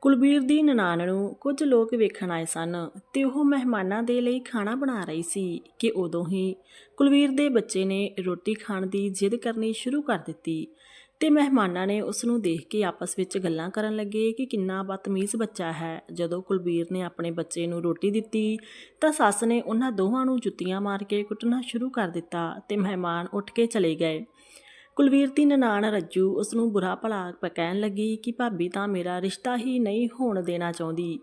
ਕੁਲਬੀਰ ਦੀ ਨਨਾਣ ਨੂੰ ਕੁਝ ਲੋਕ ਵੇਖਣ ਆਏ ਸਨ ਤੇ ਉਹ ਮਹਿਮਾਨਾਂ ਦੇ ਲਈ ਖਾਣਾ ਬਣਾ ਰਹੀ ਸੀ ਕਿ ਉਦੋਂ ਹੀ ਕੁਲਬੀਰ ਦੇ ਬੱਚੇ ਨੇ ਰੋਟੀ ਖਾਣ ਦੀ ਜਿੱਦ ਕਰਨੀ ਸ਼ੁਰੂ ਕਰ ਦਿੱਤੀ ਤੇ ਮਹਿਮਾਨਾਂ ਨੇ ਉਸ ਨੂੰ ਦੇਖ ਕੇ ਆਪਸ ਵਿੱਚ ਗੱਲਾਂ ਕਰਨ ਲੱਗੇ ਕਿ ਕਿੰਨਾ ਬਦਤਮੀਜ਼ ਬੱਚਾ ਹੈ। ਜਦੋਂ ਕੁਲਬੀਰ ਨੇ ਆਪਣੇ ਬੱਚੇ ਨੂੰ ਰੋਟੀ ਦਿੱਤੀ ਤਾਂ ਸੱਸ ਨੇ ਉਹਨਾਂ ਦੋਵਾਂ ਨੂੰ ਜੁੱਤੀਆਂ ਮਾਰ ਕੇ ਕੁੱਟਣਾ ਸ਼ੁਰੂ ਕਰ ਦਿੱਤਾ ਤੇ ਮਹਿਮਾਨ ਉੱਠ ਕੇ ਚਲੇ ਗਏ। ਕੁਲਵੀਰ ਦੀ ਨਨਾਣ ਰੱਜੂ ਉਸ ਨੂੰ ਬੁਰਾ ਭਲਾ ਪ- ਕਹਿਣ ਲੱਗੀ ਕਿ ਭਾਬੀ ਤਾਂ ਮੇਰਾ ਰਿਸ਼ਤਾ ਹੀ ਨਹੀਂ ਹੋਣ ਦੇਣਾ ਚਾਹੁੰਦੀ।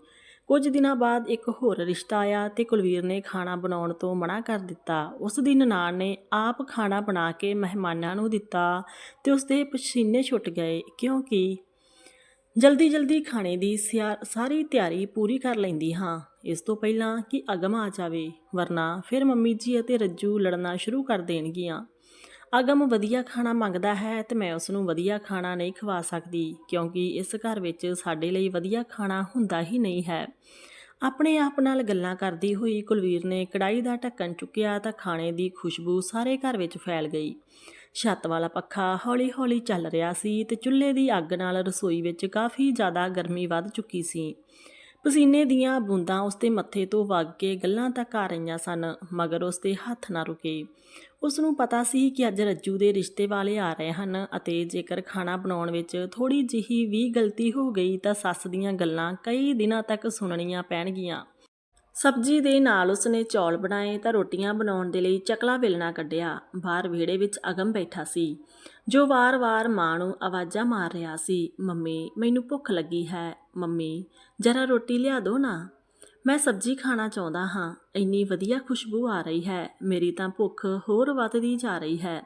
ਕੁਝ ਦਿਨਾਂ ਬਾਅਦ ਇੱਕ ਹੋਰ ਰਿਸ਼ਤਾ ਆਇਆ ਤੇ ਕੁਲਵੀਰ ਨੇ ਖਾਣਾ ਬਣਾਉਣ ਤੋਂ ਮਨਾ ਕਰ ਦਿੱਤਾ। ਉਸ ਦੀ ਨਨਾਣ ਨੇ ਆਪ ਖਾਣਾ ਬਣਾ ਕੇ ਮਹਿਮਾਨਾਂ ਨੂੰ ਦਿੱਤਾ ਤੇ ਉਸ ਦੇ ਪਸੀਨੇ ਛੁੱਟ ਗਏ ਕਿਉਂਕਿ ਜਲਦੀ ਜਲਦੀ ਖਾਣੇ ਦੀ ਸਿਆ- ਸਾਰੀ ਤਿਆਰੀ ਪੂਰੀ ਕਰ ਲੈਂਦੀ ਹਾਂ। ਇਸ ਤੋਂ ਪਹਿਲਾਂ ਕਿ ਅਗਮ ਆ ਜਾਵੇ, ਵਰਨਾ ਫਿਰ ਮੰਮੀ ਜੀ ਅਤੇ ਰੱਜੂ ਲੜਨਾ ਸ਼ੁਰੂ ਕਰ ਦੇਣਗੀਆਂ। ਅਗਮ ਵਧੀਆ ਖਾਣਾ ਮੰਗਦਾ ਹੈ ਤੇ ਮੈਂ ਉਸ ਨੂੰ ਵਧੀਆ ਖਾਣਾ ਨਹੀਂ ਖਵਾ ਸਕਦੀ, ਕਿਉਂਕਿ ਇਸ ਘਰ ਵਿੱਚ ਸਾਡੇ ਲਈ ਵਧੀਆ ਖਾਣਾ ਹੁੰਦਾ ਹੀ ਨਹੀਂ ਹੈ। ਆਪਣੇ ਆਪ ਨਾਲ ਗੱਲਾਂ ਕਰਦੀ ਹੋਈ ਕੁਲਵੀਰ ਨੇ ਕੜਾਈ ਦਾ ਢੱਕਣ ਚੁੱਕਿਆ ਤਾਂ ਖਾਣੇ ਦੀ ਖੁਸ਼ਬੂ ਸਾਰੇ ਘਰ ਵਿੱਚ ਫੈਲ ਗਈ। ਛੱਤ ਵਾਲਾ ਪੱਖਾ ਹੌਲੀ-ਹੌਲੀ ਚੱਲ ਰਿਹਾ ਸੀ ਤੇ ਚੁੱਲ੍ਹੇ ਦੀ ਅੱਗ ਨਾਲ ਰਸੋਈ ਵਿੱਚ ਕਾਫੀ ਜ਼ਿਆਦਾ ਗਰਮੀ ਵੱਧ ਚੁੱਕੀ ਸੀ। ਪਸੀਨੇ ਦੀਆਂ ਬੂੰਦਾਂ ਉਸਦੇ ਮੱਥੇ ਤੋਂ ਵਗ ਕੇ ਗੱਲਾਂ ਤੱਕ ਆ ਰਹੀਆਂ ਸਨ, ਮਗਰ ਉਸਦੇ ਹੱਥ ਨਾ ਰੁਕੇ। ਉਸ ਨੂੰ ਪਤਾ ਸੀ ਕਿ ਅੱਜ ਰੱਜੂ ਦੇ ਰਿਸ਼ਤੇ ਵਾਲੇ ਆ ਰਹੇ ਹਨ ਅਤੇ ਜੇਕਰ ਖਾਣਾ ਬਣਾਉਣ ਵਿੱਚ ਥੋੜੀ ਜਿਹੀ ਵੀ ਗਲਤੀ ਹੋ ਗਈ ਤਾਂ ਸੱਸ ਦੀਆਂ ਗੱਲਾਂ ਕਈ ਦਿਨਾਂ ਤੱਕ ਸੁਣਨੀਆਂ ਪੈਣਗੀਆਂ। ਸਬਜ਼ੀ ਦੇ ਨਾਲ ਉਸਨੇ ਚੌਲ ਬਣਾਏ ਤਾਂ ਰੋਟੀਆਂ ਬਣਾਉਣ ਦੇ ਲਈ ਚਕਲਾ ਵੇਲਣਾ ਕੱਢਿਆ। ਬਾਹਰ ਵਿਹੜੇ ਵਿੱਚ ਅਗਮ ਬੈਠਾ ਸੀ। ਜੋ ਵਾਰ-ਵਾਰ ਮਾਂ ਨੂੰ ਆਵਾਜ਼ਾਂ ਮਾਰ ਰਿਹਾ ਸੀ, ਮੰਮੀ, ਮੈਨੂੰ ਭੁੱਖ ਲੱਗੀ ਹੈ। ਮੰਮੀ, ਜਰਾ ਰੋਟੀ ਲਿਆ ਦਿਓ ਨਾ। ਮੈਂ ਸਬਜ਼ੀ ਖਾਣਾ ਚਾਹੁੰਦਾ ਹਾਂ। ਇੰਨੀ ਵਧੀਆ ਖੁਸ਼ਬੂ ਆ ਰਹੀ ਹੈ। ਮੇਰੀ ਤਾਂ ਭੁੱਖ ਹੋਰ ਵੱਧਦੀ ਜਾ ਰਹੀ ਹੈ।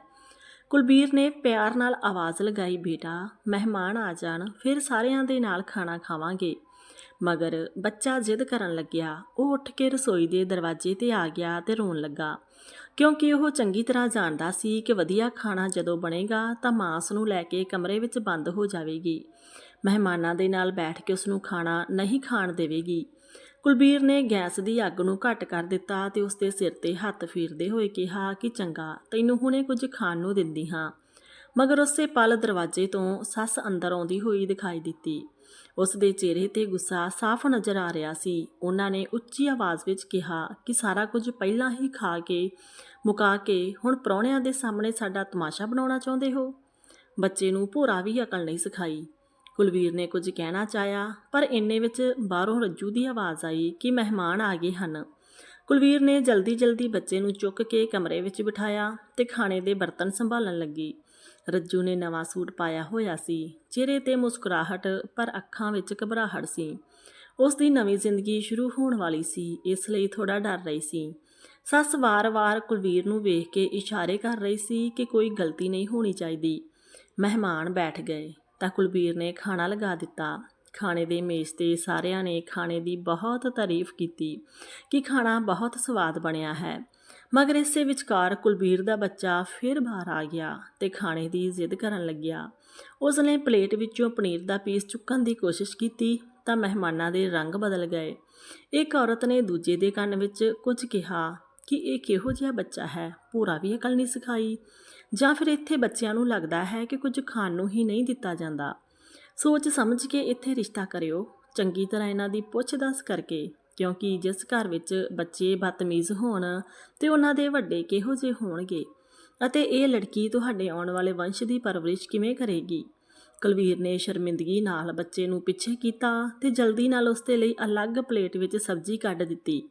ਕੁਲਬੀਰ ਨੇ ਪਿਆਰ ਨਾਲ ਆਵਾਜ਼ ਲਗਾਈ, ਬੇਟਾ, ਮਹਿਮਾਨ ਆ ਜਾਣ, ਫਿਰ ਸਾਰਿਆਂ ਦੇ ਨਾਲ ਖਾਣਾ ਖਾਵਾਂਗੇ। ਮਗਰ ਬੱਚਾ ਜ਼ਿੱਦ ਕਰਨ ਲੱਗਿਆ। ਉਹ ਉੱਠ ਕੇ ਰਸੋਈ ਦੇ ਦਰਵਾਜ਼ੇ ਤੇ ਆ ਗਿਆ ਤੇ ਰੋਣ ਲੱਗਾ। ਕਿਉਂਕਿ ਉਹ ਚੰਗੀ ਤਰ੍ਹਾਂ ਜਾਣਦਾ ਸੀ ਕਿ ਵਧੀਆ ਖਾਣਾ ਜਦੋਂ ਬਣੇਗਾ, ਤਾਂ ਮਾਂ ਉਸ ਨੂੰ ਲੈ ਕੇ ਕਮਰੇ ਵਿੱਚ ਬੰਦ ਹੋ ਜਾਵੇਗੀ। ਮਹਿਮਾਨਾਂ ਦੇ ਨਾਲ ਬੈਠ ਕੇ ਉਸ ਨੂੰ ਖਾਣਾ ਨਹੀਂ ਖਾਣ ਦੇਵੇਗੀ। ਕੁਲਬੀਰ ਨੇ ਗੈਸ ਦੀ ਅੱਗ ਨੂੰ ਘੱਟ ਕਰ ਦਿੱਤਾ ਤੇ ਉਸ ਦੇ ਸਿਰ ਤੇ ਹੱਥ ਫੇਰਦੇ ਹੋਏ ਕਿਹਾ ਕਿ, ਚੰਗਾ, ਤੈਨੂੰ ਹੁਣੇ ਕੁਝ ਖਾਣ ਨੂੰ ਦਿੰਦੀ ਹਾਂ। ਮਗਰ ਉਸੇ ਪਲ ਦਰਵਾਜ਼ੇ ਤੋਂ ਸੱਸ ਅੰਦਰ ਆਉਂਦੀ ਹੋਈ ਦਿਖਾਈ ਦਿੱਤੀ। ਉਸ ਦੇ ਚਿਹਰੇ ਤੇ ਗੁੱਸਾ ਸਾਫ਼ ਨਜ਼ਰ ਆ ਰਿਹਾ ਸੀ। ਉਹਨਾਂ ਨੇ ਉੱਚੀ ਆਵਾਜ਼ ਵਿੱਚ ਕਿਹਾ ਕਿ, ਸਾਰਾ ਕੁਝ ਪਹਿਲਾਂ ਹੀ ਖਾ ਕੇ, ਮੁਕਾ ਕੇ, ਹੁਣ ਪ੍ਰਾਹੁਣਿਆਂ ਦੇ ਸਾਹਮਣੇ ਸਾਡਾ ਤਮਾਸ਼ਾ ਬਣਾਉਣਾ ਚਾਹੁੰਦੇ ਹੋ? ਬੱਚੇ ਨੂੰ ਭੋਰਾ ਵੀ ਅਕਲ ਨਹੀਂ ਸਿਖਾਈ। ਕੁਲਵੀਰ ਨੇ ਕੁਝ ਕਹਿਣਾ ਚਾਹਿਆ, ਪਰ ਇੰਨੇ ਵਿੱਚ ਬਾਹਰੋਂ ਰੱਜੂ ਦੀ ਆਵਾਜ਼ ਆਈ ਕਿ ਮਹਿਮਾਨ ਆ ਗਏ ਹਨ। ਕੁਲਵੀਰ ਨੇ ਜਲਦੀ-ਜਲਦੀ ਬੱਚੇ ਨੂੰ ਚੁੱਕ ਕੇ ਕਮਰੇ ਵਿੱਚ ਬਿਠਾਇਆ ਤੇ ਖਾਣੇ ਦੇ ਬਰਤਨ ਸੰਭਾਲਣ ਲੱਗੀ। ਰੱਜੂ ਨੇ ਨਵਾਂ ਸੂਟ ਪਾਇਆ ਹੋਇਆ ਸੀ। ਚਿਹਰੇ ਤੇ ਮੁਸਕਰਾਹਟ, ਪਰ ਅੱਖਾਂ ਵਿੱਚ ਘਬਰਾਹਟ ਸੀ। ਉਸ ਦੀ ਨਵੀਂ ਜ਼ਿੰਦਗੀ ਸ਼ੁਰੂ ਹੋਣ ਵਾਲੀ ਸੀ, ਇਸ ਲਈ ਥੋੜਾ ਡਰ ਰਹੀ ਸੀ। ਸੱਸ ਵਾਰ-ਵਾਰ ਕੁਲਵੀਰ ਨੂੰ ਵੇਖ ਕੇ ਇਸ਼ਾਰੇ ਕਰ ਰਹੀ ਸੀ ਕਿ ਕੋਈ ਗਲਤੀ ਨਹੀਂ ਹੋਣੀ ਚਾਹੀਦੀ। ਮਹਿਮਾਨ ਬੈਠ ਗਏ। ਤਾਂ ਕੁਲਬੀਰ ਨੇ ਖਾਣਾ ਲਗਾ ਦਿੱਤਾ। ਖਾਣੇ ਦੇ ਮੇਜ਼ ਤੇ ਸਾਰਿਆਂ ਨੇ ਖਾਣੇ ਦੀ ਬਹੁਤ ਤਾਰੀਫ ਕੀਤੀ ਕਿ ਖਾਣਾ ਬਹੁਤ ਸਵਾਦ ਬਣਿਆ ਹੈ। ਮਗਰ ਇਸੇ ਵਿਚਕਾਰ ਕੁਲਬੀਰ ਦਾ ਬੱਚਾ ਫਿਰ ਬਾਹਰ ਆ ਗਿਆ ਤੇ ਖਾਣੇ ਦੀ ਜ਼ਿੱਦ ਕਰਨ ਲੱਗਿਆ। ਉਸ ਨੇ ਪਲੇਟ ਵਿੱਚੋਂ ਪਨੀਰ ਦਾ ਪੀਸ ਚੁੱਕਣ ਦੀ ਕੋਸ਼ਿਸ਼ ਕੀਤੀ ਤਾਂ ਮਹਿਮਾਨਾਂ ਦੇ ਰੰਗ ਬਦਲ ਗਏ। ਇੱਕ ਔਰਤ ਨੇ ਦੂਜੇ ਦੇ ਕੰਨ ਵਿੱਚ ਕੁਝ ਕਿਹਾ ਕਿ ਇਹ ਕਿਹੋ ਜਿਹਾ ਬੱਚਾ ਹੈ? ਪੂਰਾ ਵੀ ਅਕਲ ਨਹੀਂ ਸਿਖਾਈ। ਜਾਂ ਫਿਰ ਇੱਥੇ ਬੱਚਿਆਂ ਨੂੰ ਲੱਗਦਾ ਹੈ ਕਿ ਕੁਝ ਖਾਣ ਨੂੰ ਹੀ ਨਹੀਂ ਦਿੱਤਾ ਜਾਂਦਾ। ਸੋਚ ਸਮਝ ਕੇ ਇੱਥੇ ਰਿਸ਼ਤਾ ਕਰਿਓ। ਚੰਗੀ ਤਰ੍ਹਾਂ ਇਹਨਾਂ ਦੀ ਪੁੱਛ-ਦੱਸ ਕਰਕੇ, ਕਿਉਂਕਿ ਜਿਸ ਘਰ ਵਿੱਚ ਬੱਚੇ ਬਦਤਮੀਜ਼ ਹੋਣ, ਤੇ ਉਹਨਾਂ ਦੇ ਵੱਡੇ ਕਿਹੋ ਜਿਹੇ ਹੋਣਗੇ? ਅਤੇ ਇਹ ਲੜਕੀ ਤੁਹਾਡੇ ਆਉਣ ਵਾਲੇ ਵੰਸ਼ ਦੀ ਪਰਵਰਿਸ਼ ਕਿਵੇਂ ਕਰੇਗੀ? ਕੁਲਵੀਰ ਨੇ ਸ਼ਰਮਿੰਦਗੀ ਨਾਲ ਬੱਚੇ ਨੂੰ ਪਿੱਛੇ ਕੀਤਾ ਤੇ ਜਲਦੀ ਨਾਲ ਉਸ ਦੇ ਲਈ ਅਲੱਗ ਪਲੇਟ ਵਿੱਚ ਸਬਜ਼ੀ ਕੱਢ ਦਿੱਤੀ।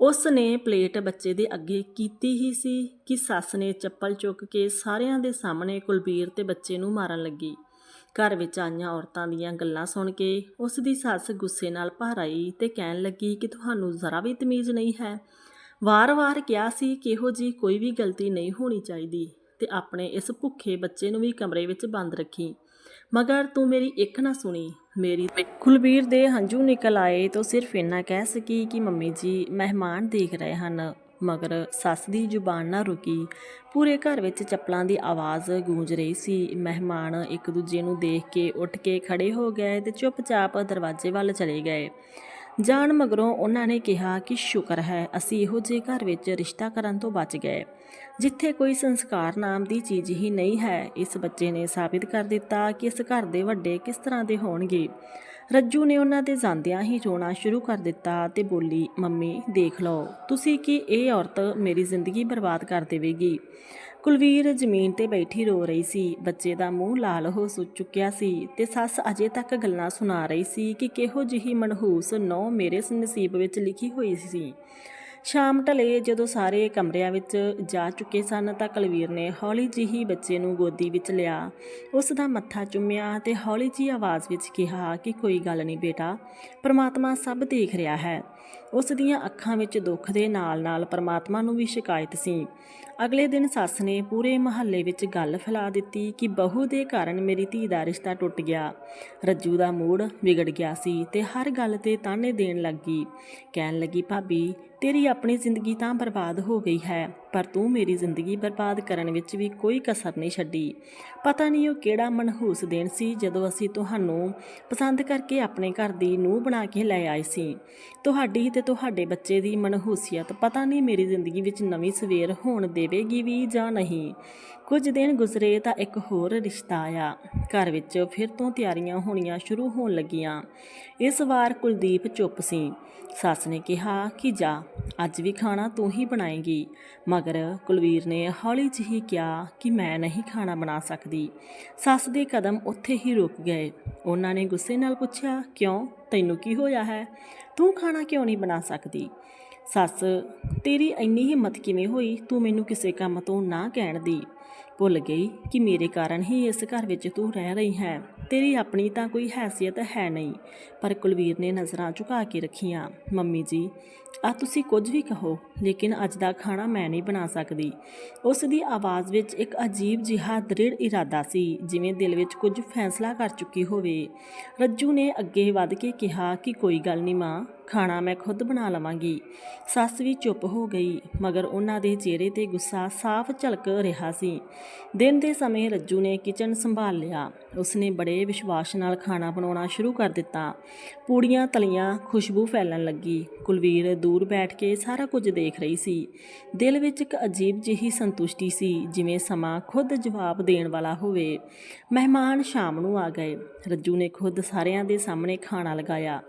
ਉਸ ਨੇ ਪਲੇਟ ਬੱਚੇ ਦੇ ਅੱਗੇ ਕੀਤੀ ਹੀ ਸੀ ਕਿ ਸੱਸ ਨੇ ਚੱਪਲ ਚੁੱਕ ਕੇ ਸਾਰਿਆਂ ਦੇ ਸਾਹਮਣੇ ਕੁਲਬੀਰ ਤੇ ਬੱਚੇ ਨੂੰ ਮਾਰਨ ਲੱਗੀ। ਘਰ ਵਿੱਚ ਆਈਆਂ ਔਰਤਾਂ ਦੀਆਂ ਗੱਲਾਂ ਸੁਣ ਕੇ ਉਸ ਦੀ ਸੱਸ ਗੁੱਸੇ ਨਾਲ ਭਰ ਆਈ ਤੇ ਕਹਿਣ ਲੱਗੀ ਕਿ ਤੁਹਾਨੂੰ ਜ਼ਰਾ ਵੀ ਤਮੀਜ਼ ਨਹੀਂ ਹੈ। ਵਾਰ-ਵਾਰ ਕਿਹਾ ਸੀ ਕਿ ਇਹੋ ਜੀ ਕੋਈ ਵੀ ਗਲਤੀ ਨਹੀਂ ਹੋਣੀ ਚਾਹੀਦੀ ਤੇ ਆਪਣੇ ਇਸ ਭੁੱਖੇ ਬੱਚੇ ਨੂੰ ਵੀ ਕਮਰੇ ਵਿੱਚ ਬੰਦ ਰੱਖੀ। ਮਗਰ ਤੂੰ ਮੇਰੀ ਇੱਕ ਨਾ ਸੁਣੀ। ਮੇਰੀ ਕੁਲਬੀਰ ਦੇ ਹੰਝੂ ਨਿਕਲ ਆਏ ਤਾਂ ਸਿਰਫ ਇੰਨਾ ਕਹਿ ਸਕੀ ਕਿ ਮੰਮੀ ਜੀ, ਮਹਿਮਾਨ ਦੇਖ ਰਹੇ ਹਨ, ਮਗਰ ਸੱਸ ਦੀ ਜ਼ੁਬਾਨ ਨਾ ਰੁਕੀ। ਪੂਰੇ ਘਰ ਵਿੱਚ ਚੱਪਲਾਂ ਦੀ ਆਵਾਜ਼ ਗੂੰਜ ਰਹੀ ਸੀ। ਮਹਿਮਾਨ ਇੱਕ ਦੂਜੇ ਨੂੰ ਦੇਖ ਕੇ ਉੱਠ ਕੇ ਖੜੇ ਹੋ ਗਏ ਤੇ ਚੁੱਪਚਾਪ ਦਰਵਾਜ਼ੇ ਵੱਲ ਚਲੇ ਗਏ। ਜਾਣ ਮਗਰੋਂ ਉਹਨਾਂ ਨੇ ਕਿਹਾ ਕਿ ਸ਼ੁਕਰ ਹੈ, ਅਸੀਂ ਇਹੋ ਜਿਹੇ ਘਰ ਵਿੱਚ ਰਿਸ਼ਤਾ ਕਰਨ ਤੋਂ ਬਚ ਗਏ। ਜਿੱਥੇ ਕੋਈ ਸੰਸਕਾਰ ਨਾਮ ਦੀ ਚੀਜ਼ ਹੀ ਨਹੀਂ ਹੈ, ਇਸ ਬੱਚੇ ਨੇ ਸਾਬਿਤ ਕਰ ਦਿੱਤਾ ਕਿ ਇਸ ਘਰ ਦੇ ਵੱਡੇ ਕਿਸ ਤਰ੍ਹਾਂ ਦੇ ਹੋਣਗੇ। ਰੱਜੂ ਨੇ ਉਹਨਾਂ ਦੇ ਜਾਂਦਿਆਂ ਹੀ ਰੋਣਾ ਸ਼ੁਰੂ ਕਰ ਦਿੱਤਾ ਤੇ ਬੋਲੀ, ਮੰਮੀ, ਦੇਖ ਲਓ, ਤੁਸੀਂ ਕਿ ਇਹ ਔਰਤ ਮੇਰੀ ਜ਼ਿੰਦਗੀ ਬਰਬਾਦ ਕਰ ਦੇਵੇਗੀ? ਕੁਲਵੀਰ ਜ਼ਮੀਨ ਤੇ ਬੈਠੀ ਰੋ ਰਹੀ ਸੀ। ਬੱਚੇ ਦਾ ਮੂੰਹ ਲਾਲ ਹੋ ਸੁ, ਚੁੱਕਿਆ ਸੀ ਤੇ ਸੱਸ ਅਜੇ ਤੱਕ ਗੱਲਾਂ ਸੁਣਾ ਰਹੀ ਸੀ ਕਿ ਕਿਹੋ ਜਿਹੀ ਮਨਹੂਸ ਨੌ ਮੇਰੇ ਨਸੀਬ ਵਿੱਚ ਲਿਖੀ ਹੋਈ ਸੀ। ਸ਼ਾਮ ਢਲੇ ਜਦੋਂ ਸਾਰੇ ਕਮਰਿਆਂ ਵਿੱਚ ਜਾ ਚੁੱਕੇ ਸਨ ਤਾਂ ਕੁਲਵੀਰ ਨੇ ਹੌਲੀ ਜਿਹੀ ਬੱਚੇ ਨੂੰ ਗੋਦੀ ਵਿੱਚ ਲਿਆ। ਉਸ ਦਾ ਮੱਥਾ ਚੁੰਮਿਆ ਤੇ ਹੌਲੀ ਜਿਹੀ ਆਵਾਜ਼ ਵਿੱਚ ਕਿਹਾ ਕਿ ਕੋਈ ਗੱਲ ਨਹੀਂ ਬੇਟਾ, ਪ੍ਰਮਾਤਮਾ ਸਭ ਦੇਖ ਰਿਹਾ ਹੈ। ਉਸ ਦੀਆਂ ਅੱਖਾਂ ਵਿੱਚ ਦੁੱਖ ਦੇ ਨਾਲ-ਨਾਲ ਪਰਮਾਤਮਾ ਨੂੰ ਵੀ ਸ਼ਿਕਾਇਤ ਸੀ। ਅਗਲੇ ਦਿਨ ਸੱਸ ਨੇ ਪੂਰੇ ਮਹੱਲੇ ਵਿੱਚ ਗੱਲ ਫੈਲਾ ਦਿੱਤੀ ਕਿ ਬਹੂ ਦੇ ਕਾਰਨ ਮੇਰੀ ਧੀ ਦਾ ਰਿਸ਼ਤਾ ਟੁੱਟ ਗਿਆ। ਰੱਜੂ ਦਾ ਮੂਡ ਵਿਗੜ ਗਿਆ ਸੀ ਤੇ ਹਰ ਗੱਲ ਤੇ ਤਾਨੇ ਦੇਣ ਲੱਗੀ ਕਹਿਣ ਲੱਗੀ, ਭਾਬੀ, ਤੇਰੀ ਆਪਣੀ ਜ਼ਿੰਦਗੀ ਤਾਂ ਬਰਬਾਦ ਹੋ ਗਈ ਹੈ। ਪਰ ਤੂੰ ਮੇਰੀ ਜ਼ਿੰਦਗੀ ਬਰਬਾਦ ਕਰਨ ਵਿੱਚ ਵੀ ਕੋਈ ਕਸਰ ਨਹੀਂ ਛੱਡੀ। ਪਤਾ ਨਹੀਂ ਉਹ ਕਿਹੜਾ ਮਨਹੂਸ ਦੇਣ ਸੀ ਜਦੋਂ ਅਸੀਂ ਤੁਹਾਨੂੰ ਪਸੰਦ ਕਰਕੇ ਆਪਣੇ ਘਰ ਦੀ ਨੂੰਹ ਬਣਾ ਕੇ ਲੈ ਆਏ ਸੀ। ਤੁਹਾਡੀ ਤੇ ਤੁਹਾਡੇ ਬੱਚੇ ਦੀ ਮਨਹੂਸੀਅਤ ਪਤਾ ਨਹੀਂ ਮੇਰੀ ਜ਼ਿੰਦਗੀ ਵਿੱਚ ਨਵੀਂ ਸਵੇਰ ਹੋਣ ਦੇਵੇਗੀ ਵੀ ਜਾਂ ਨਹੀਂ। ਕੁਝ ਦਿਨ ਗੁਜ਼ਰੇ ਤਾਂ ਇੱਕ ਹੋਰ ਰਿਸ਼ਤਾ ਆਇਆ। ਘਰ ਵਿੱਚ ਫਿਰ ਤੋਂ ਤਿਆਰੀਆਂ ਹੋਣੀਆਂ ਸ਼ੁਰੂ ਹੋਣ ਲੱਗੀਆਂ। ਇਸ ਵਾਰ ਕੁਲਦੀਪ ਚੁੱਪ ਸੀ। ਸੱਸ ਨੇ ਕਿਹਾ ਕਿ ਜਾ, ਅੱਜ ਵੀ ਖਾਣਾ ਤੂੰ ਹੀ ਬਣਾਏਗੀ। ਮਗਰ ਕੁਲਵੀਰ ਨੇ ਹੌਲੀ ਜਿਹੀ ਕਿਹਾ ਕਿ ਮੈਂ ਨਹੀਂ ਖਾਣਾ ਬਣਾ ਸਕਦੀ। ਸੱਸ ਦੇ ਕਦਮ ਉੱਥੇ ਹੀ ਰੁਕ ਗਏ। ਉਹਨਾਂ ਨੇ ਗੁੱਸੇ ਨਾਲ ਪੁੱਛਿਆ, ਕਿਉਂ? ਤੈਨੂੰ ਕੀ ਹੋਇਆ ਹੈ? ਤੂੰ ਖਾਣਾ ਕਿਉਂ ਨਹੀਂ ਬਣਾ ਸਕਦੀ? ਸੱਸ, ਤੇਰੀ ਇੰਨੀ ਹਿੰਮਤ ਕਿਵੇਂ ਹੋਈ? ਤੂੰ ਮੈਨੂੰ ਕਿਸੇ ਕੰਮ ਤੋਂ ਨਾ ਕਹਿਣ ਦੀ। ਭੁੱਲ ਗਈ ਕਿ ਮੇਰੇ ਕਾਰਨ ਹੀ ਇਸ ਘਰ ਵਿੱਚ ਤੂੰ ਰਹਿ ਰਹੀ ਹੈ। ਤੇਰੀ ਆਪਣੀ ਤਾਂ ਕੋਈ ਹੈਸੀਅਤ ਹੈ ਨਹੀਂ, ਪਰ ਕੁਲਵੀਰ ਨੇ ਨਜ਼ਰਾਂ ਝੁਕਾ ਕੇ ਰੱਖੀਆਂ। ਮੰਮੀ ਜੀ, ਆ ਤੁਸੀਂ ਕੁਝ ਵੀ ਕਹੋ, ਲੇਕਿਨ ਅੱਜ ਦਾ ਖਾਣਾ ਮੈਂ ਨਹੀਂ ਬਣਾ ਸਕਦੀ। ਉਸ ਦੀ ਆਵਾਜ਼ ਵਿੱਚ ਇੱਕ ਅਜੀਬ ਜਿਹਾ ਦ੍ਰਿੜ ਇਰਾਦਾ ਸੀ, ਜਿਵੇਂ ਦਿਲ ਵਿੱਚ ਕੁਝ ਫੈਸਲਾ ਕਰ ਚੁੱਕੀ ਹੋਵੇ। ਰੱਜੂ ਨੇ ਅੱਗੇ ਵੱਧ ਕੇ ਕਿਹਾ ਕਿ ਕੋਈ ਗੱਲ ਨਹੀਂ ਮਾਂ, ਖਾਣਾ ਮੈਂ ਖੁਦ ਬਣਾ ਲਵਾਂਗੀ। ਸੱਸ ਵੀ ਚੁੱਪ ਹੋ ਗਈ, ਮਗਰ ਉਹਨਾਂ ਦੇ ਚਿਹਰੇ ਤੇ ਗੁੱਸਾ ਸਾਫ਼ ਝਲਕ ਰਿਹਾ ਸੀ। ਦਿਨ ਦੇ ਸਮੇਂ ਰੱਜੂ ਨੇ ਕਿਚਨ ਸੰਭਾਲ ਲਿਆ। ਉਸਨੇ ਬੜੇ ਵਿਸ਼ਵਾਸ ਨਾਲ ਖਾਣਾ ਬਣਾਉਣਾ ਸ਼ੁਰੂ ਕਰ ਦਿੱਤਾ। ਪੂੜੀਆਂ, ਤਲੀਆਂ, ਖੁਸ਼ਬੂ ਫੈਲਣ ਲੱਗੀ। ਕੁਲਵੀਰ ਦੂਰ ਬੈਠ ਕੇ ਸਾਰਾ ਕੁਝ ਦੇਖ ਰਹੀ ਸੀ। ਦਿਲ ਵਿੱਚ ਇੱਕ ਅਜੀਬ ਜਿਹੀ ਸੰਤੁਸ਼ਟੀ ਸੀ, ਜਿਵੇਂ ਸਮਾਂ ਖੁਦ ਜਵਾਬ ਦੇਣ ਵਾਲਾ ਹੋਵੇ। ਮਹਿਮਾਨ ਸ਼ਾਮ ਨੂੰ ਆ ਗਏ। ਰੱਜੂ ਨੇ ਖੁਦ ਸਾਰਿਆਂ ਦੇ ਸਾਹਮਣੇ ਖਾਣਾ ਲਗਾਇਆ।